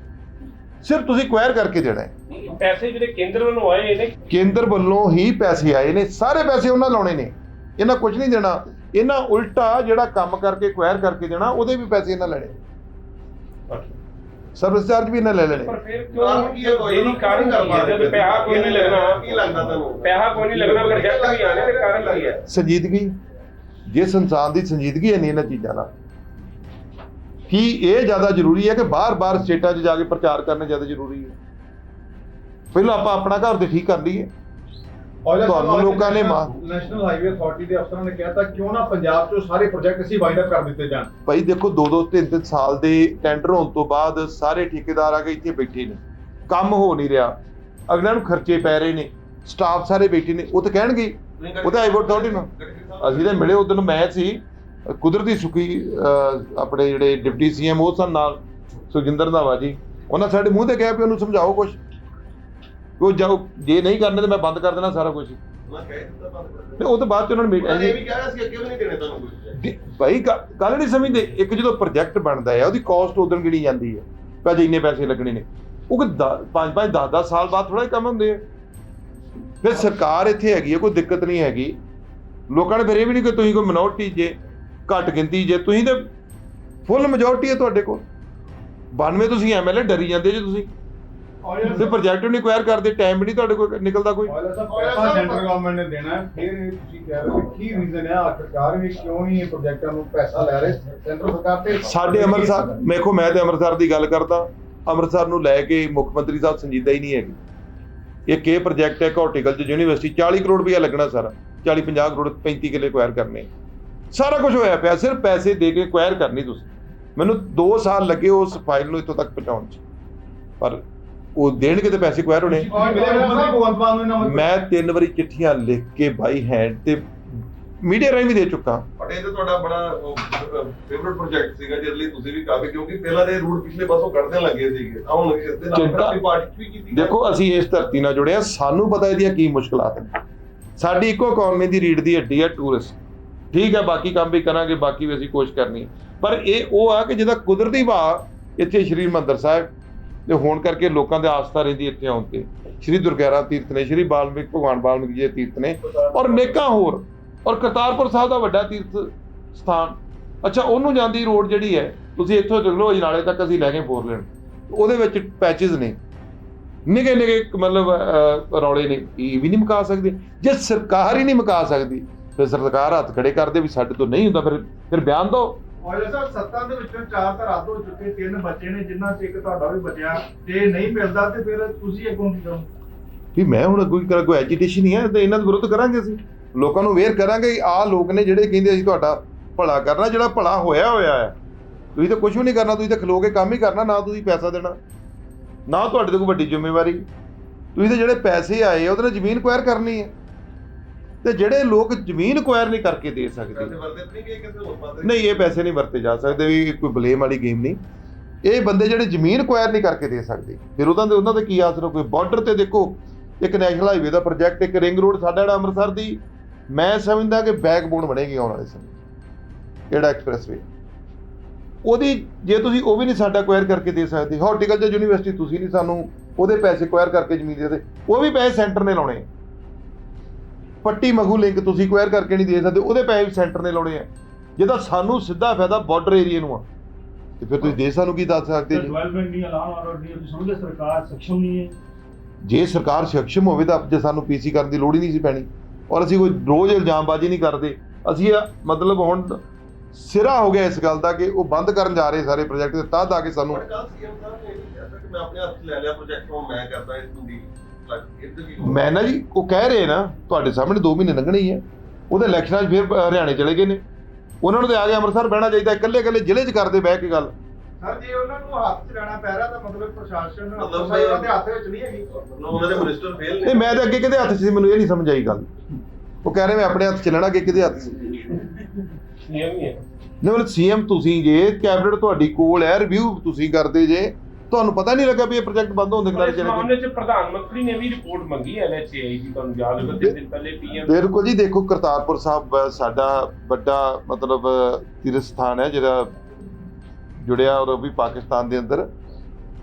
ਸਿਰਫ ਤੁਸੀਂ ਕੁਆਇਰ ਕਰਕੇ ਦੇਣਾ ਹੈ। ਪੈਸੇ ਜਿਹੜੇ ਕੇਂਦਰ ਵੱਲੋਂ ਆਏ ਨੇ ਕੇਂਦਰ ਵੱਲੋਂ ਹੀ ਪੈਸੇ ਆਏ ਨੇ ਸਾਰੇ ਪੈਸੇ ਉਹਨਾਂ ਲਾਉਣੇ ਨੇ। ਇਹਨਾਂ ਕੁਝ ਨਹੀਂ ਦੇਣਾ। ਇਹਨਾਂ ਉਲਟਾ ਜਿਹੜਾ ਕੰਮ ਕਰਕੇ ਕੁਐਰ ਕਰਕੇ ਦੇਣਾ ਉਹਦੇ ਵੀ ਪੈਸੇ ਇਹਨਾਂ ਲੈਣੇ। ਸਰਵਿਸ ਚਾਰਜ ਵੀ ਇਹਨਾਂ ਲੈ ਲੈਣੇ। ਪਰ ਫਿਰ ਕਾਰਨ ਕੀ ਹੈ ਕਿਉਂ ਕੋਈ ਦੇਰੀ ਕਾਰਨ ਕੀ ਹੈ? ਜਦ ਪੈਸਾ ਕੋਈ ਨਹੀਂ ਲੱਗਣਾ ਕੀ ਲੱਗਦਾ ਤੁਹਾਨੂੰ? ਪੈਸਾ ਕੋਈ ਨਹੀਂ ਲੱਗਣਾ ਪ੍ਰੋਜੈਕਟ ਵੀ ਆਣੇ ਤੇ ਕਾਰਨ ਕੀ ਹੈ? ਸੰਜੀਦਗੀ। ਜਿਸ ਇਨਸਾਨ ਦੀ ਸੰਜੀਦਗੀ ਹੈ ਨਹੀਂ ਇਹਨਾਂ ਚੀਜ਼ਾਂ ਨਾਲ ਕੀ ਇਹ ਜ਼ਿਆਦਾ ਜ਼ਰੂਰੀ ਹੈ ਕਿ ਬਾਰ-ਬਾਰ ਸਟੇਟਾਂ 'ਚ ਜਾ ਕੇ ਪ੍ਰਚਾਰ ਕਰਨਾ ਜ਼ਿਆਦਾ ਜ਼ਰੂਰੀ ਹੈ? ਪਹਿਲਾਂ ਆਪਾਂ ਆਪਣਾ ਘਰ ਦੇ ਠੀਕ ਕਰ ਲਈਏ। ਤੁਹਾਨੂੰ ਲੋਕਾਂ ਨੇ ਨੈਸ਼ਨਲ ਹਾਈਵੇ ਅਥਾਰਟੀ ਦੇ ਅਫਸਰਾਂ ਨੇ ਕਿਹਾ ਤਾਂ ਕਿਉਂ ਨਾ ਪੰਜਾਬ 'ਚੋਂ ਸਾਰੇ ਪ੍ਰੋਜੈਕਟ ਅਸੀਂ ਵਾਈਂਡ ਅਪ ਕਰ ਦਿੱਤੇ ਜਾਣ। ਭਾਈ ਦੇਖੋ ਦੋ ਦੋ ਤਿੰਨ ਤਿੰਨ ਸਾਲ ਦੇ ਟੈਂਡਰ ਹੋਣ ਤੋਂ ਬਾਅਦ ਸਾਰੇ ਠੇਕੇਦਾਰ ਆ ਕੇ ਇੱਥੇ ਬੈਠੇ ਨੇ। ਕੰਮ ਹੋ ਨਹੀਂ ਰਿਹਾ। ਅਗਲਿਆਂ ਨੂੰ ਖਰਚੇ ਪੈ ਰਹੇ ਨੇ। ਸਟਾਫ ਸਾਰੇ ਬੈਠੇ ਨੇ। ਉਹ ਤਾਂ ਕਹਿਣਗੇ ਉਹ ਤਾਂ ਹਾਈਵੇ ਅਥਾਰਟੀ ਨੂੰ। ਅਸੀਂ ਤਾਂ ਮਿਲੇ ਉਦੋਂ ਮੈਂ ਸੀ। ਕੁਦਰਤੀ ਸੁਖੀ ਆਪਣੇ ਜਿਹੜੇ ਡਿਪਟੀ ਸੀਐਮ ਉਹ ਸਨ ਨਾਲ। ਸੁਖਜਿੰਦਰ ਰੰਧਾਵਾ ਜੀ। ਉਹਨਾਂ ਸਾਡੇ ਮੂੰਹ ਤੇ ਕਿਹਾ ਵੀ ਉਹਨੂੰ ਸਮਝਾਓ ਕੁਝ ਉਹ ਜਾਓ ਜੇ ਨਹੀਂ ਕਰਨੇ ਤਾਂ ਮੈਂ ਬੰਦ ਕਰ ਦੇਣਾ ਸਾਰਾ ਕੁਝ ਮੈਂ ਕਹਿ ਦਿੱਤਾ ਬੰਦ ਕਰ ਤੇ ਉਹ ਤੋਂ ਬਾਅਦ ਚ ਉਹਨਾਂ ਨੇ ਨੇ ਇਹ ਵੀ ਕਿਹਾ ਸੀ ਅੱਗੇ ਵੀ ਨਹੀਂ ਦੇਣੇ ਤੁਹਾਨੂੰ ਕੁਝ ਭਾਈ ਗੱਲ ਨਹੀਂ ਸਮਝਦੇ। ਇੱਕ ਜਦੋਂ ਪ੍ਰੋਜੈਕਟ ਬਣਦਾ ਹੈ ਉਹਦੀ ਕਾਸਟ ਉਦੋਂ ਗਿਣੀ ਜਾਂਦੀ ਹੈ। ਭਾਜੀ ਇੰਨੇ ਪੈਸੇ ਲੱਗਣੇ ਨੇ। ਉਹ ਕਿ 5 5 10 10 ਸਾਲ ਬਾਅਦ ਥੋੜਾ ਕੰਮ ਹੁੰਦੇ ਆ। ਫਿਰ ਸਰਕਾਰ ਇੱਥੇ ਹੈਗੀ ਹੈ ਕੋਈ ਦਿੱਕਤ ਨਹੀਂ ਹੈਗੀ। ਲੋਕਾਂ ਨੇ ਫਿਰ ਇਹ ਵੀ ਨਹੀਂ ਕਿ ਤੁਸੀਂ ਕੋਈ ਮਿਨੋਰਟੀ ਜੇ ਘੱਟ ਗਿਣਤੀ ਜੇ ਤੁਸੀਂ ਤੇ ਫੁੱਲ ਮੈਜੋਰਟੀ ਹੈ ਤੁਹਾਡੇ ਕੋਲ। 92 ਤੁਸੀਂ ਐਮਐਲਏ ਡਰੀ ਜਾਂਦੇ ਜੇ ਤੁਸੀਂ। ਤੇ ਪ੍ਰੋਜੈਕਟ ਨਹੀਂ ਕੁਐਰ ਕਰਦੇ ਟਾਈਮ ਵੀ ਨਹੀਂ ਤੁਹਾਡੇ ਕੋਲ ਨਿਕਲਦਾ ਕੋਈ? ਔਰ ਸਾਹਿਬ ਔਰ ਪੈਸਾ ਸਾਹਿਬ- ਸੈਂਟਰ ਗਵਰਨਮੈਂਟ ਨੇ ਦੇਣਾ ਹੈ। ਫਿਰ ਇਹ ਤੁਸੀਂ ਕਹਿ ਰਹੇ ਹੋ ਕਿ ਕੀ ਰੀਜ਼ਨ ਹੈ? ਆਖਰਕਾਰ ਵੀ ਕਿਉਂ ਨਹੀਂ ਇਹ ਪ੍ਰੋਜੈਕਟਾਂ ਨੂੰ ਪੈਸਾ ਲੈ ਰਹੇ? ਸੈਂਟਰ ਸਰਕਾਰ ਤੇ ਸਾਡੇ ਅੰਮ੍ਰਿਤਸਰ ਵੇਖੋ ਮੈਂ ਤੇ ਅੰਮ੍ਰਿਤਸਰ ਦੀ ਗੱਲ ਕਰਦਾ। ਅੰਮ੍ਰਿਤਸਰ ਨੂੰ ਲੈ ਕੇ ਮੁੱਖ ਮੰਤਰੀ ਸਾਹਿਬ ਸੰਜੀਦਾ ਹੀ ਨਹੀਂ ਹੈਗੇ। ਇਹ ਪ੍ਰੋਜੈਕਟ ਹੈ? ਹਾਰਟੀਕਲਚਰ ਯੂਨੀਵਰਸਿਟੀ 40 ਕਰੋੜ ਰੁਪਇਆ ਲੱਗਣਾ ਸਾਰਾ। 40 50 ਕਰੋੜ 35 ਕਿੱਲੇ ਕੁਐਰ ਕਰਨੇ ਸਾਰਾ ਕੁਝ ਹੋਇਆ ਪਿਆ ਸਿਰਫ ਪੈਸੇ ਦੇ ਕੇ ਕੁਐਰ ਕਰਨੀ ਤੁਸੀਂ। ਮੈਨੂੰ 2 ਸਾਲ ਲੱਗੇ ਉਸ ਫਾਈਲ ਨੂੰ ਇੱਥੋਂ ਤੱਕ ਪਹੁੰਚਾਉਣ 'ਚ। ਪਰ ਉਹ ਦੇਣਗੇ ਤੇ ਪੈਸੇ ਕੁਐਰ ਹੋਣੇ। ਮੈਂ ਤਿੰਨ ਵਾਰੀ ਚਿੱਠੀਆਂ ਲਿਖ ਕੇ ਬਾਈ ਹੈਂਡ ਤੇ ਮੀਡੀਆ ਰਾਹੀਂ ਵੀ ਦੇ ਚੁੱਕਾ। ਬਟ ਇਹ ਤਾਂ ਤੁਹਾਡਾ ਬੜਾ ਫੇਵਰਿਟ ਪ੍ਰੋਜੈਕਟ ਸੀਗਾ ਜਿਹਦੇ ਲਈ ਤੁਸੀਂ ਵੀ ਕਾਫੀ ਕਿਉਂਕਿ ਪਹਿਲਾਂ ਦੇ ਰੂਟ ਪਿਛਲੇ ਪਾਸੋਂ ਕੱਢਦੇ ਲੱਗੇ ਸੀਗੇ। ਹੁਣ ਇਸ ਦੇ ਨਾਲ ਆਪਣੀ ਪਾਰਟੀ ਵੀ ਕੀਤੀ ਦੇਖੋ ਅਸੀਂ ਇਸ ਧਰਤੀ ਨਾਲ ਜੁੜੇ ਆ ਸਾਨੂੰ ਪਤਾ ਇਹਦੀਆਂ ਕੀ ਮੁਸ਼ਕਲਾਂ ਨੇ। ਸਾਡੀ ਇੱਕੋ ਇਕਨੋਮੀ ਦੀ ਰੀੜ ਦੀ ਹੱਡੀ ਹੈ ਟੂਰਿਸਟ ਠੀਕ ਹੈ ਬਾਕੀ ਕੰਮ ਵੀ ਕਰਾਂਗੇ ਬਾਕੀ ਵੀ ਅਸੀਂ ਕੋਸ਼ਿਸ਼ ਕਰਨੀ। ਪਰ ਇਹ ਉਹ ਆ ਕਿ ਜਿਹਦਾ ਕੁਦਰਤੀ ਵਾਹ ਇੱਥੇ ਸ਼੍ਰੀ ਮੰਦਰ ਸਾਹਿਬ ਤੇ ਹੋਣ ਕਰਕੇ ਲੋਕਾਂ ਦੇ ਆਸਥਾ ਰਹਿੰਦੀ ਇੱਥੇ ਆਉਣ ਤੇ। ਸ਼੍ਰੀ ਦੁਰਗਿਆਰਾ ਤੀਰਥ ਨੇ, ਸ਼੍ਰੀ ਬਾਲਮਿਕ, ਭਗਵਾਨ ਬਾਲਮਿਕ ਜੀ ਦੇ ਤੀਰਥ ਨੇ ਔਰ ਨੇਕਾਂ ਹੋਰ, ਔਰ ਕਰਤਾਰਪੁਰ ਸਾਹਿਬ ਦਾ ਵੱਡਾ ਤੀਰਥ ਸਥਾਨ। ਅੱਛਾ, ਉਹਨੂੰ ਜਾਂਦੀ ਰੋਡ ਜਿਹੜੀ ਹੈ, ਤੁਸੀਂ ਇੱਥੋਂ ਦੇਖ ਲਓ ਅਜਨਾਲੇ ਤੱਕ ਅਸੀਂ ਲੈ ਗਏ ਫੋਰ ਲੇਨ ਉਹਦੇ ਵਿੱਚ ਪੈਚਸ ਨੇ। ਨਿਗੇ ਨਿਗੇ ਮਤਲਬ ਰੌਲੇ ਨੇ, ਇਹ ਵੀ ਨਹੀਂ ਮਕਾ ਸਕਦੇ। ਜੇ ਸਰਕਾਰ ਹੀ ਨਹੀਂ ਮਕਾ ਸਕਦੀ, ਫਿਰ ਸਰਕਾਰ ਹੱਥ ਖੜੇ ਕਰਦੇ ਵੀ ਸਾਡੇ ਤੋਂ ਨਹੀਂ ਹੁੰਦਾ, ਫਿਰ ਫਿਰ ਬਿਆਨ ਦਿਓ। ਔਰ ਸਾਹਿਬ ਸੱਤਾਂ ਦੇ ਵਿੱਚੋਂ ਚਾਰ ਤਾਂ ਰੱਦ ਹੋ ਚੁੱਕੇ, ਤਿੰਨ ਬੱਚੇ ਨੇ ਜਿਨ੍ਹਾਂ 'ਚ ਇੱਕ ਤੁਹਾਡਾ ਵੀ ਬਚਿਆ ਜੇ ਨਹੀਂ ਮਿਲਦਾ ਤੇ ਫਿਰ ਤੁਸੀਂ ਅੱਗੋਂ ਕੀ ਕਰੋਗੇ? ਵੀ ਮੈਂ ਹੁਣ ਕੋਈ ਕਰ, ਕੋਈ ਐਜੀਟੇਸ਼ਨ ਨਹੀਂ ਹੈ ਤੇ ਇਹਨਾਂ ਦੇ ਵਿਰੁੱਧ ਕਰਾਂਗੇ ਅਸੀਂ। ਲੋਕਾਂ ਨੂੰ ਅਵੇਅਰ ਕਰਾਂਗੇ ਆਹ ਲੋਕ ਨੇ ਜਿਹੜੇ ਕਹਿੰਦੇ ਅਸੀਂ ਤੁਹਾਡਾ ਭਲਾ ਕਰਨਾ, ਜਿਹੜਾ ਭਲਾ ਹੋਇਆ ਹੋਇਆ ਹੈ। ਤੁਸੀਂ ਤਾਂ ਕੁਝ ਵੀ ਨਹੀਂ ਕਰਨਾ, ਤੁਸੀਂ ਤਾਂ ਖਲੋ ਕੇ ਕੰਮ ਹੀ ਕਰਨਾ, ਨਾ ਤੁਸੀਂ ਪੈਸਾ ਦੇਣਾ। ਨਾ ਤੁਹਾਡੇ ਤੇ ਕੋਈ ਵੱਡੀ ਜ਼ਿੰਮੇਵਾਰੀ। ਤੁਸੀਂ ਤਾਂ ਜਿਹੜੇ ਪੈਸੇ ਆਏ ਉਹਦੇ ਨਾਲ ਜ਼ਮੀਨ ਕੁਐਰ ਕਰਨੀ ਹੈ। ਤੇ ਜਿਹੜੇ ਲੋਕ ਜ਼ਮੀਨ ਕੁਐਰ ਨਹੀਂ ਕਰਕੇ ਦੇ ਸਕਦੇ। ਨਹੀਂ ਇਹ ਪੈਸੇ। ਨਹੀਂ ਵਰਤੇ ਜਾ ਸਕਦੇ ਵੀ ਕੋਈ ਬਲੇਮ ਵਾਲੀ ਗੇਮ ਨਹੀਂ। ਇਹ ਬੰਦੇ ਜਿਹੜੇ ਜ਼ਮੀਨ ਕੁਐਰ ਨਹੀਂ ਕਰਕੇ ਦੇ ਸਕਦੇ। ਫਿਰ ਉਹਨਾਂ ਦੇ ਉਹਨਾਂ ਦੇ ਕੀ ਆਸਰਾ ਕੋਈ ਬਾਰਡਰ ਤੇ ਦੇਖੋ ਇੱਕ ਨੈਸ਼ਨਲ ਹਾਈਵੇ ਦਾ ਪ੍ਰੋਜੈਕਟ ਇੱਕ ਰਿੰਗ ਰੋਡ ਸਾਡਾ ਜਿਹੜਾ ਅੰਮ੍ਰਿਤਸਰ ਦੀ। ਮੈਂ ਸਮਝਦਾ ਕਿ ਬੈਕਬੋਨ ਬਣੇਗੀ ਆਉਣ ਵਾਲੇ ਸਮੇਂ ਕਿਹੜਾ ਐਕਸਪ੍ਰੈਸਵੇ ਉਹਦੀ ਜੇ ਤੁਸੀਂ ਉਹ ਵੀ ਨਹੀਂ ਸਾਡਾ ਕੁਐਰ ਕਰਕੇ ਦੇ ਸਕਦੇ। ਹਾਰਟੀਕਲਚਰ ਯੂਨੀਵਰਸਿਟੀ ਤੁਸੀਂ ਨਹੀਂ ਸਾਨੂੰ ਉਹਦੇ ਪੈਸੇ ਕੁਐਰ ਕਰਕੇ ਜ਼ਮੀਨ ਦੇ ਦੇ। ਉਹ ਵੀ ਪੈਸੇ ਸੈਂਟਰ ਨੇ ਲਾਉਣੇ। ਪੱਟੀ ਮਗੂ ਲਿੰਕ ਤੁਸੀਂ ਕੁਐਰ ਕਰਕੇ ਨਹੀਂ ਦੇ ਸਕਦੇ ਉਹਦੇ ਪੈਸੇ ਸੈਂਟਰ ਨੇ ਲਾਉਣੇ ਆ। ਜਿਹਦਾ ਸਾਨੂੰ ਸਿੱਧਾ ਫਾਇਦਾ ਬਾਰਡਰ ਏਰੀਆ ਨੂੰ ਆ। ਤੇ ਫਿਰ ਤੁਸੀਂ ਦੇਸ਼ ਸਾਨੂੰ ਕੀ ਦੱਸ ਸਕਦੇ ਜੀ? ਡਿਵੈਲਪਮੈਂਟ ਨਹੀਂ ਐਲਾਨ ਆਰਡਰ ਨਹੀਂ ਸਮਝਦੇ ਸਰਕਾਰ ਸਖਸ਼ਮ ਨਹੀਂ ਹੈ। ਜੇ ਸਰਕਾਰ ਸਖਸ਼ਮ ਹੋਵੇ ਤਾਂ ਜੇ ਸਾਨੂੰ ਪੀਸੀ ਕਰਨ ਦੀ ਲੋੜ ਹੀ ਨਹੀਂ ਸੀ ਪੈਣੀ। ਔਰ ਅਸੀਂ ਕੋਈ ਰੋਜ਼ ਇਲਜ਼ਾਮਬਾਜ਼ੀ ਨਹੀਂ ਕਰਦੇ। ਅਸੀਂ ਮਤਲਬ ਹੁਣ ਸਿਰਾ ਹੋ ਗਿਆ ਇਸ ਗੱਲ ਦਾ ਕਿ ਉਹ ਬੰਦ ਕਰਨ ਜਾ ਰਹੇ ਸਾਰੇ ਪ੍ਰੋਜੈਕਟ ਤੇ ਤਾਂ ਤਾਂ ਕਿ ਸਾਨੂੰ ਮੈਂ ਆਪਣੇ ਹੱਥ ਲੈ ਲਿਆ ਪ੍ਰੋਜੈਕਟ ਨੂੰ ਮੈਂ ਕਰਦਾ ਇਸ ਨੂੰ ਡੀਲ ਮੈਂ ਨਾ ਜੀ ਉਹ ਕਹਿ ਰਹੇ ਨਾ ਤੁਹਾਡੇ ਸਾਹਮਣੇ 2 ਮਹੀਨੇ ਲੰਘਣੇ ਹੀ ਆ। ਉਹਦੇ ਇਲੈਕਸ਼ਨਾਂ 'ਚ ਫਿਰ ਹਰਿਆਣੇ ਚਲੇ ਗਏ ਨੇ। ਉਹਨਾਂ ਨੂੰ ਤੇ ਆ ਕੇ ਅੰਮ੍ਰਿਤਸਰ ਬਹਿਣਾ ਚਾਹੀਦਾ ਇਕੱਲੇ ਇਕੱਲੇ ਜ਼ਿਲ੍ਹੇ 'ਚ ਕਰਦੇ ਬਹਿ ਕੇ ਗੱਲ। ਸਰ ਜੇ ਉਹਨਾਂ ਨੂੰ ਹੱਥ 'ਚ ਲੈਣਾ ਪੈ ਰਿਹਾ ਤਾਂ ਮਤਲਬ ਪ੍ਰਸ਼ਾਸਨ ਮਤਲਬ ਅਫਸਰ ਉਹਨਾਂ ਦੇ ਹੱਥ ਵਿੱਚ ਨਹੀਂ ਹੈਗੀ। ਉਹਨਾਂ ਦੇ ਮਿਨਿਸਟਰ ਫੇਲ ਨੇ। ਨਹੀਂ ਮੈਂ ਤਾਂ ਅੱਗੇ ਕਿਹਦੇ ਹੱਥ 'ਚ ਸੀ ਮੈਨੂੰ ਇਹ ਨਹੀਂ ਸਮਝ ਆਈ ਗੱਲ। ਉਹ ਕਹਿ ਰਹੇ ਮੈਂ ਆਪਣੇ ਹੱਥ 'ਚ ਲੈਣਾ ਅੱਗੇ ਕਿਹਦੇ ਹੱਥ 'ਚ ਸੀ ਹੀ ਹੈ ਨਹੀਂ ਮਤਲਬ ਸੀਐਮ ਤੁਸੀਂ ਜੇ ਕੈਬਨਿਟ ਤੁਹਾਡੀ ਕੋਲ ਹੈ ਰਿਵਿਊ ਤੁਸੀਂ ਕਰਦੇ ਜੇ। ਤੁਹਾਨੂੰ ਪਤਾ ਨਹੀਂ ਲੱਗਾ ਵੀ ਇਹ ਪ੍ਰੋਜੈਕਟ ਬੰਦ ਹੋਣ ਦੇ ਕਿਨਾਰੇ ਇਸ ਮਾਮਲੇ 'ਚ ਪ੍ਰਧਾਨ ਮੰਤਰੀ ਨੇ ਵੀ ਰਿਪੋਰਟ ਮੰਗੀ ਹੈ ਐਲਐਚਏਆਈ ਦੀ ਤੁਹਾਨੂੰ ਯਾਦ ਹੋਵੇ ਤਿੰਨ ਦਿਨ ਪਹਿਲੇ ਪੀਐਮ ਬਿਲਕੁਲ ਜੀ ਦੇਖੋ ਕਰਤਾਰਪੁਰ ਸਾਹਿਬ ਸਾਡਾ ਵੱਡਾ ਮਤਲਬ ਤੀਰਥ ਸਥਾਨ ਹੈ ਜਿਹੜਾ ਜੁੜਿਆ ਔਰ ਉਹ ਵੀ ਪਾਕਿਸਤਾਨ ਦੇ ਅੰਦਰ।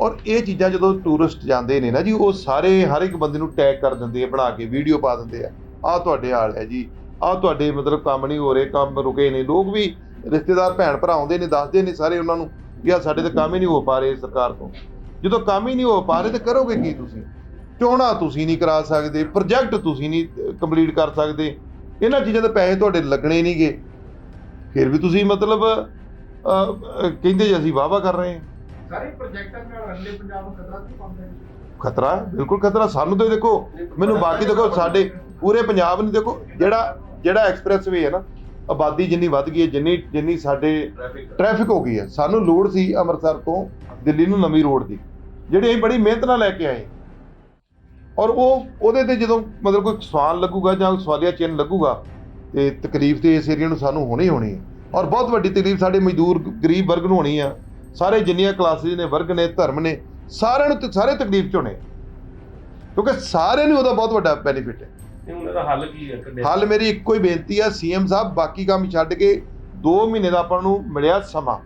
ਔਰ ਇਹ ਚੀਜ਼ਾਂ ਜਦੋਂ ਟੂਰਿਸਟ ਜਾਂਦੇ ਨੇ ਨਾ ਜੀ ਉਹ ਸਾਰੇ ਹਰ ਇੱਕ ਬੰਦੇ ਨੂੰ ਟੈਗ ਕਰ ਦਿੰਦੇ ਆ ਬਣਾ ਕੇ ਵੀਡੀਓ ਪਾ ਦਿੰਦੇ ਆ। ਆਹ ਤੁਹਾਡੇ ਹਾਲ ਹੈ ਜੀ। ਆਹ ਤੁਹਾਡੇ ਮਤਲਬ ਕੰਮ ਨਹੀਂ ਹੋ ਰਹੇ ਕੰਮ ਰੁਕੇ ਨੇ। ਲੋਕ ਵੀ ਰਿਸ਼ਤੇਦਾਰ ਭੈਣ ਭਰਾ ਆਉਂਦੇ ਨੇ ਦੱਸਦੇ ਨੇ ਸਾਰੇ ਉਹਨਾਂ ਨੂੰ। ਵੀ ਆ ਸਾਡੇ ਤੇ ਕੰਮ ਹੀ ਨਹੀਂ ਹੋ ਪਾ ਰਹੇ ਸਰਕਾਰ ਤੋਂ। ਜਦੋਂ ਕੰਮ ਹੀ ਨਹੀਂ ਹੋ ਪਾ ਰਹੇ ਤੇ ਕਰੋਗੇ ਕੀ ਤੁਸੀਂ? ਚੋਣਾਂ ਤੁਸੀਂ ਨਹੀਂ ਕਰਾ ਸਕਦੇ ਪ੍ਰੋਜੈਕਟ ਤੁਸੀਂ ਨਹੀਂ ਕੰਪਲੀਟ ਕਰ ਸਕਦੇ। ਇਹਨਾਂ ਚੀਜ਼ਾਂ ਦੇ ਪੈਸੇ ਤੁਹਾਡੇ ਲੱਗਣੇ ਨਹੀਂਗੇ। ਫਿਰ ਵੀ ਤੁਸੀਂ ਮਤਲਬ ਕਹਿੰਦੇ ਜੀ ਅਸੀਂ ਵਾਵਾ ਕਰ ਰਹੇ ਹਾਂ। ਸਾਰੇ ਪ੍ਰੋਜੈਕਟਾਂ ਨਾਲ ਰੰਡੇ ਪੰਜਾਬ ਖਤਰਾ ਨਹੀਂ ਪਾਉਂਦੇ ਖਤਰਾ? ਬਿਲਕੁਲ ਖਤਰਾ। ਸਾਨੂੰ ਤੇ ਦੇਖੋ ਮੈਨੂੰ ਬਾਕੀ ਦੇਖੋ ਸਾਡੇ ਪੂਰੇ ਪੰਜਾਬ ਨੂੰ ਦੇਖੋ ਜਿਹੜਾ ਜਿਹੜਾ ਐਕਸਪ੍ਰੈਸਵੇ ਹੈ ਨਾ ਆਬਾਦੀ ਜਿੰਨੀ ਵੱਧ ਗਈ ਹੈ ਜਿੰਨੀ ਜਿੰਨੀ ਸਾਡੇ ਟ੍ਰੈਫਿਕ ਹੋ ਗਈ। ਹੈ ਸਾਨੂੰ ਲੋੜ ਸੀ ਅੰਮ੍ਰਿਤਸਰ ਤੋਂ ਦਿੱਲੀ ਨੂੰ ਨਵੀਂ ਰੋਡ ਦੀ ਜਿਹੜੀ ਅਸੀਂ ਬੜੀ ਮਿਹਨਤ ਨਾਲ ਲੈ ਕੇ ਆਏ। ਔਰ ਉਹ ਉਹਦੇ ਤੇ ਜਦੋਂ ਮਤਲਬ ਕੋਈ ਸਵਾਲ ਲੱਗੂਗਾ ਜਾਂ ਸਵਾਲੀਆ ਚਿੰਨ੍ਹ ਲੱਗੂਗਾ ਤੇ ਤਕਲੀਫ ਤੇ ਇਸ ਏਰੀਆ ਨੂੰ ਸਾਨੂੰ ਹੋਣੀ ਹੋਣੀ ਹੈ। ਔਰ ਬਹੁਤ ਵੱਡੀ ਤਕਲੀਫ ਸਾਡੇ ਮਜ਼ਦੂਰ ਗਰੀਬ ਵਰਗ ਨੂੰ ਹੋਣੀ ਆ। ਸਾਰੇ ਜਿੰਨੀਆਂ ਕਲਾਸਿਸ ਨੇ ਵਰਗ ਨੇ ਧਰਮ ਨੇ ਸਾਰਿਆਂ ਨੂੰ ਸਾਰੇ ਤਕਲੀਫ ਚ ਹੋਣੇ। ਕਿਉਂਕਿ ਸਾਰਿਆਂ ਨੂੰ ਉਹਦਾ ਬਹੁਤ ਵੱਡਾ ਬੈਨੀਫਿਟ ਹੈ। ਤੇ ਹੁਣ ਇਹਦਾ ਹੱਲ ਕੀ ਹੈ ਕੱਢਿਆ ਹੱਲ ਮੇਰੀ ਇੱਕੋ ਹੀ ਬੇਨਤੀ ਆ ਸੀਐਮ ਸਾਹਿਬ ਬਾਕੀ ਕੰਮ ਛੱਡ ਕੇ 2 ਮਹੀਨੇ ਦਾ ਆਪਾਂ ਨੂੰ ਮਿਲਿਆ ਸਮਾਂ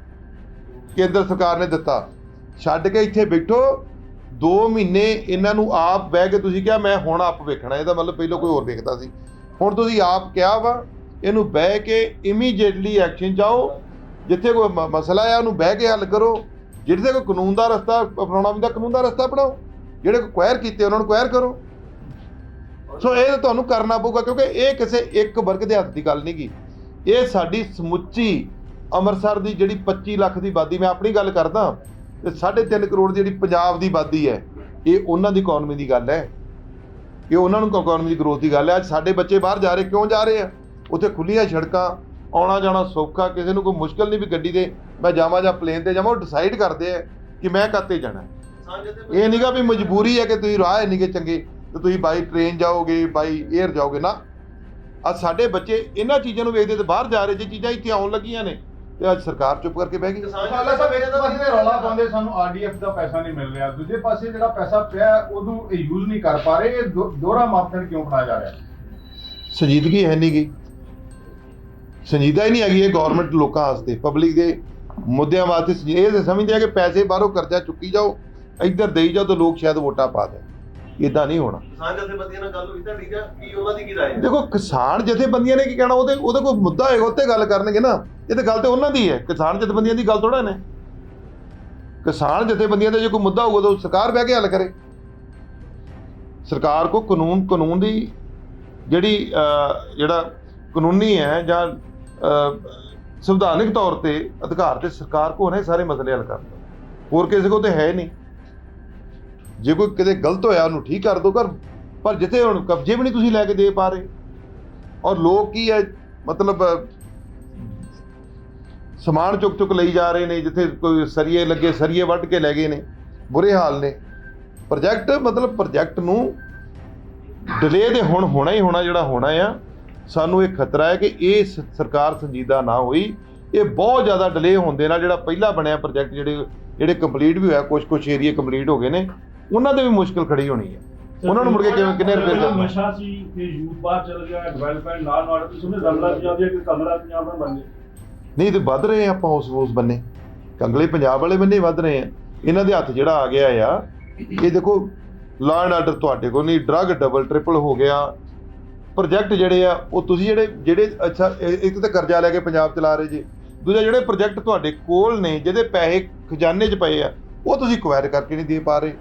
ਕੇਂਦਰ ਸਰਕਾਰ ਨੇ ਦਿੱਤਾ। ਛੱਡ ਕੇ ਇੱਥੇ ਬੈਠੋ 2 ਮਹੀਨੇ ਇਹਨਾਂ ਨੂੰ ਆਪ ਬਹਿ ਕੇ ਤੁਸੀਂ ਕਿਹਾ ਮੈਂ ਹੁਣ ਆਪ ਵੇਖਣਾ ਇਹਦਾ ਮਤਲਬ ਪਹਿਲਾਂ ਕੋਈ ਹੋਰ ਵੇਖਦਾ ਸੀ। ਹੁਣ ਤੁਸੀਂ ਆਪ ਕਿਹਾ ਵਾ ਇਹਨੂੰ ਬਹਿ ਕੇ ਇਮੀਡੀਏਟਲੀ ਐਕਸ਼ਨ ਚਾਓ ਜਿੱਥੇ ਕੋਈ ਮਸਲਾ ਆ ਉਹਨੂੰ ਬਹਿ ਕੇ ਹੱਲ ਕਰੋ। ਜਿੱਥੇ ਕੋਈ ਕਾਨੂੰਨ ਦਾ ਰਸਤਾ ਅਪਣਾਉਣਾ ਵੀ ਤਾਂ ਕਾਨੂੰਨ ਦਾ ਰਸਤਾ ਅਪਣਾਓ। ਜਿਹੜੇ ਕੋਈ ਕੁਐਰ ਕੀਤੇ ਉਹਨਾਂ ਨੂੰ ਕੁਐਰ ਕਰੋ। ਸੋ ਇਹ ਤੁਹਾਨੂੰ ਕਰਨਾ ਪਊਗਾ ਕਿਉਂਕਿ ਇਹ ਕਿਸੇ ਇੱਕ ਵਰਗ ਦੇ ਹੱਥ ਦੀ ਗੱਲ ਨਹੀਂ ਗੀ। ਇਹ ਸਾਡੀ ਸਮੁੱਚੀ ਅੰਮ੍ਰਿਤਸਰ ਦੀ ਜਿਹੜੀ 25 ਲੱਖ ਦੀ ਆਬਾਦੀ, ਮੈਂ ਆਪਣੀ ਗੱਲ ਕਰਦਾ ਤੇ 3.5 ਕਰੋੜ ਦੀ ਜਿਹੜੀ ਪੰਜਾਬ ਦੀ ਆਬਾਦੀ ਹੈ, ਇਹ ਉਹਨਾਂ ਦੀ ਇਕਨੋਮੀ ਦੀ ਗੱਲ ਹੈ। ਇਹ ਉਹਨਾਂ ਨੂੰ ਇਕਨੋਮੀ ਦੀ ਗਰੋਥ ਦੀ ਗੱਲ ਹੈ। ਅੱਜ ਸਾਡੇ ਬੱਚੇ ਬਾਹਰ ਜਾ ਰਹੇ, ਕਿਉਂ ਜਾ ਰਹੇ ਆ? ਉੱਥੇ ਖੁੱਲੀਆਂ ਸੜਕਾਂ, ਆਉਣਾ ਜਾਣਾ ਸੌਖਾ, ਕਿਸੇ ਨੂੰ ਕੋਈ ਮੁਸ਼ਕਲ ਨਹੀਂ ਵੀ ਗੱਡੀ ਦੇ, ਮੈਂ ਜਾਵਾਂ ਜਾਂ ਪਲੇਨ ਤੇ ਜਾਵਾਂ, ਉਹ ਡਿਸਾਈਡ ਕਰਦੇ ਆ ਕਿ ਮੈਂ ਕਾਤੇ ਜਾਣਾ। ਹੈ। ਸਾਂਝੇ ਤੇ ਇਹ ਨਹੀਂਗਾ ਵੀ ਮਜਬੂਰੀ ਹੈ ਕਿ ਤੁਸੀਂ ਰਾਹ ਨਹੀਂਗੇ ਚੰਗੇ ਤੇ ਤੁਸੀਂ ਬਾਈ ਟ੍ਰੇਨ ਜਾਓਗੇ ਬਾਈ 에ਅਰ ਜਾਓਗੇ ਨਾ। ਅੱਜ ਸਾਡੇ ਬੱਚੇ ਇਹਨਾਂ ਚੀਜ਼ਾਂ ਨੂੰ ਵੇਖਦੇ ਤੇ ਬਾਹਰ ਜਾ ਰਹੇ ਜੇ ਚੀਜ਼ਾਂ ਇੱਥੇ ਆਉਣ ਲੱਗੀਆਂ ਨੇ ਤੇ ਅੱਜ ਸਰਕਾਰ ਚੁੱਪ ਕਰਕੇ ਬਹਿ ਗਈ। ਰੌਲਾ ਪਾਉਂਦੇ ਸਾਨੂੰ ਆਰਡੀਐਫ ਦਾ ਪੈਸਾ ਨਹੀਂ ਮਿਲ ਰਿਹਾ। ਦੂਜੇ ਪਾਸੇ ਜਿਹੜਾ ਪੈਸਾ ਪਿਆ ਉਹਨੂੰ ਯੂਜ਼ ਨਹੀਂ ਕਰ ਪਾ ਰਹੇ ਇਹ ਦੋਹਰਾ ਮਾਪਦੰਡ ਕਿਉਂ ਬਣਾਇਆ ਜਾ ਰਿਹਾ? ਸੰਜੀਦਗੀ ਹੈ ਨਹੀਂਗੀ ਸੰਜੀਦਾ ਹੀ ਨਹੀਂ ਹੈਗੀ ਇਹ ਗਵਰਨਮੈਂਟ ਲੋਕਾਂ ਵਾਸਤੇ ਪਬਲਿਕ ਦੇ ਮੁੱਦਿਆਂ ਵਾਸਤੇ ਇਹ ਸਮਝਦੇ ਆ ਕਿ ਪੈਸੇ ਬਾਹਰੋਂ ਕਰਜ਼ਾ ਚੁੱਕੀ ਜਾਓ ਇੱਧਰ ਦੇਈ ਜਾਓ ਤਾਂ ਲੋਕ ਸ਼ਾਇਦ ਵੋਟਾਂ ਪਾ ਦੇਣ। ਇਦਾਂ ਨਹੀਂ ਹੋਣਾ। ਕਿਸਾਨ ਜਥੇਬੰਦੀਆਂ ਨਾਲ ਗੱਲ ਹੋਈ ਤੁਹਾਡੀ ਜਾਂ ਕੀ ਉਹਨਾਂ ਦੀ ਕੀ ਰਾਏ ਹੈ ਦੇਖੋ ਕਿਸਾਨ ਜਥੇਬੰਦੀਆਂ ਨੇ ਕੀ ਕਹਿਣਾ ਉਹਦੇ ਉਹਦੇ ਕੋਈ ਮੁੱਦਾ ਹੋਏਗਾ ਉੱਤੇ ਗੱਲ ਕਰਨਗੇ ਨਾ। ਇਹ ਤਾਂ ਗੱਲ ਤੇ ਉਹਨਾਂ ਦੀ ਹੈ ਕਿਸਾਨ ਜਥੇਬੰਦੀਆਂ ਦੀ ਗੱਲ ਥੋੜਾ ਨੇ। ਕਿਸਾਨ ਜਥੇਬੰਦੀਆਂ ਦਾ ਜੇ ਕੋਈ ਮੁੱਦਾ ਹੋਊਗਾ ਤਾਂ ਸਰਕਾਰ ਬਹਿ ਕੇ ਹੱਲ ਕਰੇ। ਸਰਕਾਰ ਕੋ ਕਾਨੂੰਨ ਕਾਨੂੰਨ ਦੀ ਜਿਹੜੀ ਜਿਹੜਾ ਕਾਨੂੰਨੀ ਹੈ ਜਾਂ ਸੰਵਿਧਾਨਿਕ ਤੌਰ ਤੇ ਅਧਿਕਾਰ ਤੇ ਸਰਕਾਰ ਕੋ ਨੇ ਸਾਰੇ ਮਸਲੇ ਹੱਲ ਕਰਨ। ਹੋਰ ਕਿਸੇ ਕੋ ਤੇ ਹੈ ਨਹੀਂ। ਜੇ ਕੋਈ ਕਿਤੇ ਗਲਤ ਹੋਇਆ, ਉਹਨੂੰ ਠੀਕ ਕਰ ਦੋ ਕਰ ਪਰ ਜਿੱਥੇ ਹੁਣ ਕਬਜ਼ੇ ਵੀ ਨਹੀਂ ਤੁਸੀਂ ਲੈ ਕੇ ਦੇ ਪਾ ਰਹੇ। ਔਰ ਲੋਕ ਕੀ ਹੈ, ਮਤਲਬ ਸਮਾਨ ਚੁੱਕ ਚੁੱਕ ਲਈ ਜਾ ਰਹੇ ਨੇ, ਜਿੱਥੇ ਕੋਈ ਸਰੀਏ ਲੱਗੇ, ਸਰੀਏ ਵੱਢ ਕੇ ਲੈ ਗਏ ਨੇ, ਬੁਰੇ ਹਾਲ ਨੇ। ਪ੍ਰੋਜੈਕਟ, ਮਤਲਬ ਪ੍ਰੋਜੈਕਟ ਨੂੰ ਡਿਲੇ ਦੇ ਹੁਣ ਹੋਣਾ ਹੀ ਹੋਣਾ, ਜਿਹੜਾ ਹੋਣਾ ਆ, ਸਾਨੂੰ ਇਹ ਖਤਰਾ ਹੈ ਕਿ ਇਹ ਸਰਕਾਰ ਸੰਜੀਦਾ ਨਾ ਹੋਈ। ਇਹ ਬਹੁਤ ਜ਼ਿਆਦਾ ਡਿਲੇ ਹੋਣ ਦੇ ਨਾਲ ਜਿਹੜਾ ਪਹਿਲਾਂ ਬਣਿਆ ਪ੍ਰੋਜੈਕਟ, ਜਿਹੜੇ ਜਿਹੜੇ ਕੰਪਲੀਟ ਵੀ ਹੋਇਆ ਕੁਝ ਕੁਝ ਏਰੀਆ ਕੰਪਲੀਟ ਹੋ ਗਏ ਨੇ ਉਹਨਾਂ ਦੇ ਵੀ ਮੁਸ਼ਕਲ ਖੜੀ ਹੋਣੀ ਹੈ। ਉਹਨਾਂ ਨੂੰ ਮੁੜ ਕੇ ਕਿਵੇਂ ਕਿੰਨੇ ਰੁਪਏ ਦੇਣਾ ਨਸ਼ਾ ਸੀ ਕਿ ਯੂਥ ਬਾਹਰ ਚਲ ਗਿਆ ਡਿਵੈਲਪਮੈਂਟ ਨਾਲ ਨਾਲ ਤੁਸੀਂ ਉਹਨੇ ਰੰਗਲਾ ਪੰਜਾਬ ਦੀ ਕਿ ਕਮਰਾ ਪੰਜਾਬ ਦਾ ਬਣ ਨਹੀਂ ਤੇ ਵੱਧ ਰਹੇ ਆਪਾਂ ਉਸ ਉਸ ਬੰਨੇ। ਕੰਗਲੇ ਪੰਜਾਬ ਵਾਲੇ ਬੰਨੇ ਵੱਧ ਰਹੇ ਆ। ਇਹਨਾਂ ਦੇ ਹੱਥ ਜਿਹੜਾ ਆ ਗਿਆ ਆ ਇਹ ਦੇਖੋ ਲਾਅ ਐਂਡ ਆਰਡਰ ਤੁਹਾਡੇ ਕੋਲ ਨਹੀਂ ਡਰੱਗ ਡਬਲ ਟ੍ਰਿਪਲ ਹੋ ਗਿਆ। ਪ੍ਰੋਜੈਕਟ ਜਿਹੜੇ ਆ ਉਹ ਤੁਸੀਂ ਜਿਹੜੇ ਜਿਹੜੇ ਅੱਛਾ ਇੱਕ ਤਾਂ ਕਰਜ਼ਾ ਲੈ ਕੇ ਪੰਜਾਬ ਚਲਾ ਰਹੇ ਜੀ। ਦੂਜਾ ਜਿਹੜੇ ਪ੍ਰੋਜੈਕਟ ਤੁਹਾਡੇ ਕੋਲ ਨੇ ਜਿਹਦੇ ਪੈਸੇ ਖਜ਼ਾਨੇ 'ਚ ਪਏ ਆ ਉਹ ਤੁਸੀਂ ਕੁਆਇਰ ਕਰਕੇ ਨਹੀਂ ਦੇ ਪਾ ਰਹੇ।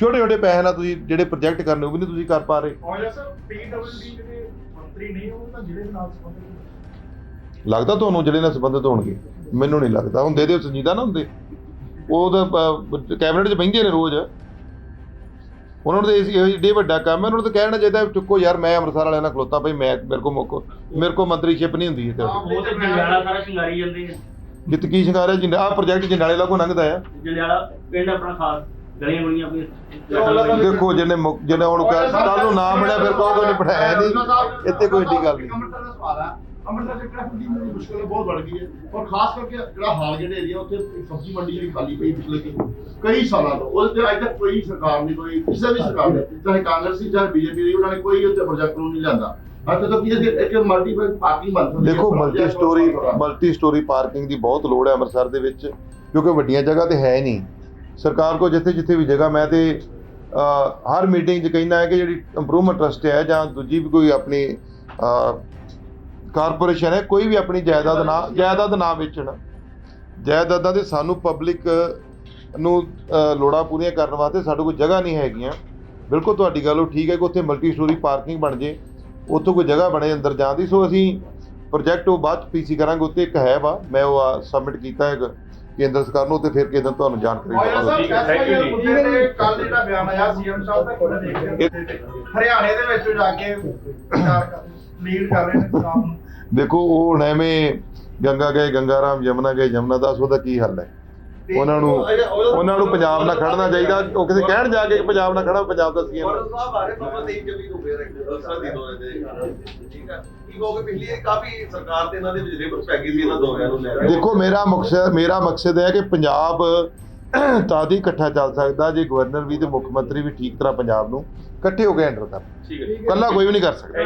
ਛੋਟੇ ਛੋਟੇ ਪੈਸੇ ਨਾਲ ਤੁਸੀਂ ਜਿਹੜੇ ਪ੍ਰੋਜੈਕਟ ਕਰਨੇ ਉਹ ਵੀ ਨਹੀਂ ਤੁਸੀਂ ਕਰ ਪਾ ਰਹੇ? ਔਰ ਸਰ ਪੀਡਬਲਯੂਡੀ ਜਿਹੜੇ ਮੰਤਰੀ ਨਹੀਂ ਉਹ ਤਾਂ ਜ਼ਿਲ੍ਹੇ ਦੇ ਨਾਲ ਸੰਬੰਧਿਤ ਲੱਗਦਾ ਤੁਹਾਨੂੰ ਜਿਹੜੇ ਨਾਲ ਸੰਬੰਧਿਤ ਹੋਣਗੇ? ਮੈਨੂੰ ਨਹੀਂ ਲੱਗਦਾ। ਹੁੰਦੇ ਦੇ ਸੰਜੀਦਾ ਨਾ ਹੁੰਦੇ। ਉਹ ਤਾਂ ਕੈਬਨਿਟ 'ਚ ਬਹਿੰਦੇ ਨੇ ਰੋਜ਼। ਉਹਨਾਂ ਨੂੰ ਤਾਂ ਇਹ ਏਡੇ ਵੱਡਾ ਕੰਮ ਹੈ। ਉਹਨਾਂ ਨੂੰ ਤਾਂ ਕਹਿਣਾ ਚਾਹੀਦਾ ਚੁੱਕੋ ਯਾਰ ਮੈਂ ਅੰਮ੍ਰਿਤਸਰ ਵਾਲਿਆਂ ਨਾਲ ਖਲੋਤਾ ਭਈ ਮੈਂ ਮੇਰੇ ਕੋ ਮੌਕੋ ਮੇਰੇ ਕੋ ਮੰਤਰੀਸ਼ਿਪ ਨਹੀਂ ਹੁੰਦੀ ਇੱਥੇ। ਉਹ ਤੇ ਜੰਡਿਆਲਾ ਸਾਰਾ ਸ਼ਿੰਗਾਰੀ ਜਾਂਦੇ ਆ ਜਿੱਤ ਕੀ ਸ਼ਿੰਗਾਰਿਆ ਜਿੰਨਾ ਆਹ ਪ੍ਰੋਜੈਕਟ ਜੰਡਾਲੇ ਲਾਗੋਂ ਲੰਘਦਾ ਆ। ਜੰਡਿਆਲਾ ਪਿੰਡ ਆਪਣਾ ਖਾਸ। ਗਲੀਆਂ ਗੁਲੀਆਂ ਆਪਣੀਆਂ ਦੇਖੋ ਜਿਹਨੇ ਜਿਹਨੇ ਹੁਣ ਕੱਲ ਨੂੰ ਨਾਮ ਬਣਿਆ ਫਿਰ ਕਹੋਗੇ ਨਹੀਂ ਪੜਾਇਆ ਨਹੀਂ ਇੱਥੇ ਕੋਈ ਏਡੀ ਗੱਲ ਨਹੀਂ ਅੰਮ੍ਰਿਤਸਰ ਦਾ ਸਵਾਲ ਹੈ। ਅੰਮ੍ਰਿਤਸਰ ਚ ਟ੍ਰੈਫਿਕ ਦੀ ਬੜੀ ਮੁਸ਼ਕਲ ਬਹੁਤ ਵੱਧ ਗਈ ਹੈ। ਔਰ ਖਾਸ ਕਰਕੇ ਜਿਹੜਾ ਹਾਲਗੇਟ ਏਰੀਆ ਉੱਥੇ ਇੱਕ ਸਬਜ਼ੀ ਮੰਡੀ ਜਿਹੜੀ ਖਾਲੀ ਪਈ ਪਿਛਲੇ ਕਈ- ਕਈ ਸਾਲਾਂ ਤੋਂ। ਉਹਦੇ ਤੇ ਅੱਜ ਤੱਕ ਕੋਈ ਸਰਕਾਰ ਨਹੀਂ ਕੋਈ ਕਿਸੇ ਵੀ ਸਰਕਾਰ ਨੇ ਚਾਹੇ ਕਾਂਗਰਸੀ ਚਾਹੇ ਬੀਜੇਪੀ ਦੀ ਉਹਨਾਂ ਨੇ ਕੋਈ ਉੱਥੇ ਪ੍ਰੋਜੈਕਟ ਨੂੰ ਨਹੀਂ ਲਿਆਂਦਾ। ਅੱਜ ਤੱਕ ਕੀ ਹੈ ਕਿ ਮਲਟੀਪਲ ਪਾਰਕਿੰਗ ਬਣ ਸਕਦੀ ਹੈ। ਦੇਖੋ multi storey multi storey parking ਦੀ ਬਹੁਤ ਲੋੜ ਹੈ ਅੰਮ੍ਰਿਤਸਰ ਦੇ ਵਿੱਚ ਕਿਉਂਕਿ ਵੱਡੀਆਂ ਜਗ੍ਹਾ ਤੇ ਹੈ ਨਹੀਂ। ਸਰਕਾਰ ਕੋ ਜਿੱਥੇ ਜਿੱਥੇ ਵੀ ਜਗ੍ਹਾ, ਮੈਂ ਤੇ ਹਰ ਮੀਟਿੰਗ 'ਚ ਕਹਿੰਦਾ ਹੈ ਕਿ ਜਿਹੜੀ ਇੰਪਰੂਵਮੈਂਟ ਟਰਸਟ ਹੈ ਜਾਂ ਦੂਜੀ ਵੀ ਕੋਈ ਆਪਣੀ ਕਾਰਪੋਰੇਸ਼ਨ ਹੈ, ਕੋਈ ਵੀ ਆਪਣੀ ਜਾਇਦਾਦ ਨਾ ਜਾਇਦਾਦ ਨਾ ਵੇਚਣ। ਜਾਇਦਾਦਾਂ ਦੇ ਸਾਨੂੰ ਪਬਲਿਕ ਨੂੰ ਲੋੜਾਂ ਪੂਰੀਆਂ ਕਰਨ ਵਾਸਤੇ ਸਾਡੇ ਕੋਲ ਜਗ੍ਹਾ ਨਹੀਂ ਹੈਗੀਆਂ। ਬਿਲਕੁਲ ਤੁਹਾਡੀ ਗੱਲ ਉਹ ਠੀਕ ਹੈ ਕਿ ਉੱਥੇ ਮਲਟੀ ਸਟੋਰੀ ਪਾਰਕਿੰਗ ਬਣ ਜੇ, ਉੱਥੋਂ ਕੋਈ ਜਗ੍ਹਾ ਬਣੇ ਅੰਦਰ ਜਾਣ ਦੀ। ਸੋ ਅਸੀਂ ਪ੍ਰੋਜੈਕਟ ਉਹ ਬਾਅਦ ਪੀਸੀ ਕਰਾਂਗੇ ਉੱਤੇ ਇੱਕ ਹੈ ਵਾ, ਮੈਂ ਉਹ ਸਬਮਿਟ ਕੀਤਾ ਹੈ ਕੇਂਦਰ ਸਰਕਾਰ ਨੂੰ ਤੇ ਫਿਰ ਕੇਂਦਰ ਤੁਹਾਨੂੰ ਜਾਣਕਾਰੀ ਕੱਲ ਜਿਹੜਾ ਬਿਆਨ ਆਇਆ ਸੀਐਮ ਸਾਹਿਬ ਦਾ ਕਿਵੇਂ ਦੇਖਦੇ ਹੋ ਹਰਿਆਣੇ ਦੇ ਵਿੱਚ ਜਾ ਕੇ ਲੀਡ ਕਰ ਰਹੇ ਨੇ। ਦੇਖੋ ਉਹ ਹੁਣ ਐਵੇਂ ਗੰਗਾ ਗਏ ਗੰਗਾ ਰਾਮ ਯਮਨਾ ਗਏ ਯਮਨਾ ਦਾਸ ਉਹਦਾ ਕੀ ਹੱਲ ਹੈ? ਉਹਨਾਂ ਨੂੰ ਉਹਨਾਂ ਨੂੰ ਪੰਜਾਬ ਨਾਲ ਖੜਨਾ ਚਾਹੀਦਾ। ਉਹ ਕਿਸੇ ਕਹਿਣ ਜਾ ਕੇ ਪੰਜਾਬ ਨਾਲ ਖੜਾ ਪੰਜਾਬ ਦਾ ਸੀਐਮ। ਵਰਲ ਸਾਹਿਬ ਆ ਰਹੇ ਬਾਬਾ ਤੇਈ ਜਮੀ ਨੂੰ ਫੇਰ ਇੱਕ ਦਸਰਾ ਦੀ ਦੋ ਇਹਦੇ ਠੀਕ ਹੈ ਕੀ ਕਹੋਗੇ ਪਿਛਲੀ ਵਾਰੀ ਕਾਫੀ ਸਰਕਾਰ ਤੇ ਇਹਨਾਂ ਦੇ ਵਿੱਚ ਲੇਬਰ ਪੈ ਗਈ ਸੀ ਇਹਨਾਂ ਦੋਵਾਂ ਨੂੰ ਲੈ ਕੇ। ਦੇਖੋ ਮੇਰਾ ਮਕਸਦ ਮੇਰਾ ਮਕਸਦ ਹੈ ਕਿ ਪੰਜਾਬ ਤਾਂ ਹੀ ਇਕੱਠਾ ਚੱਲ ਸਕਦਾ ਜੇ ਗਵਰਨਰ ਵੀ ਤੇ ਮੁੱਖ ਮੰਤਰੀ ਵੀ ਠੀਕ ਤਰ੍ਹਾਂ ਪੰਜਾਬ ਨੂੰ ਇਕੱਠੇ ਹੋ ਕੇ ਹੈਂਡਲ ਕਰਨ ਠੀਕ ਹੈ। ਇਕੱਲਾ ਕੋਈ ਵੀ ਨਹੀਂ ਕਰ ਸਕਦਾ।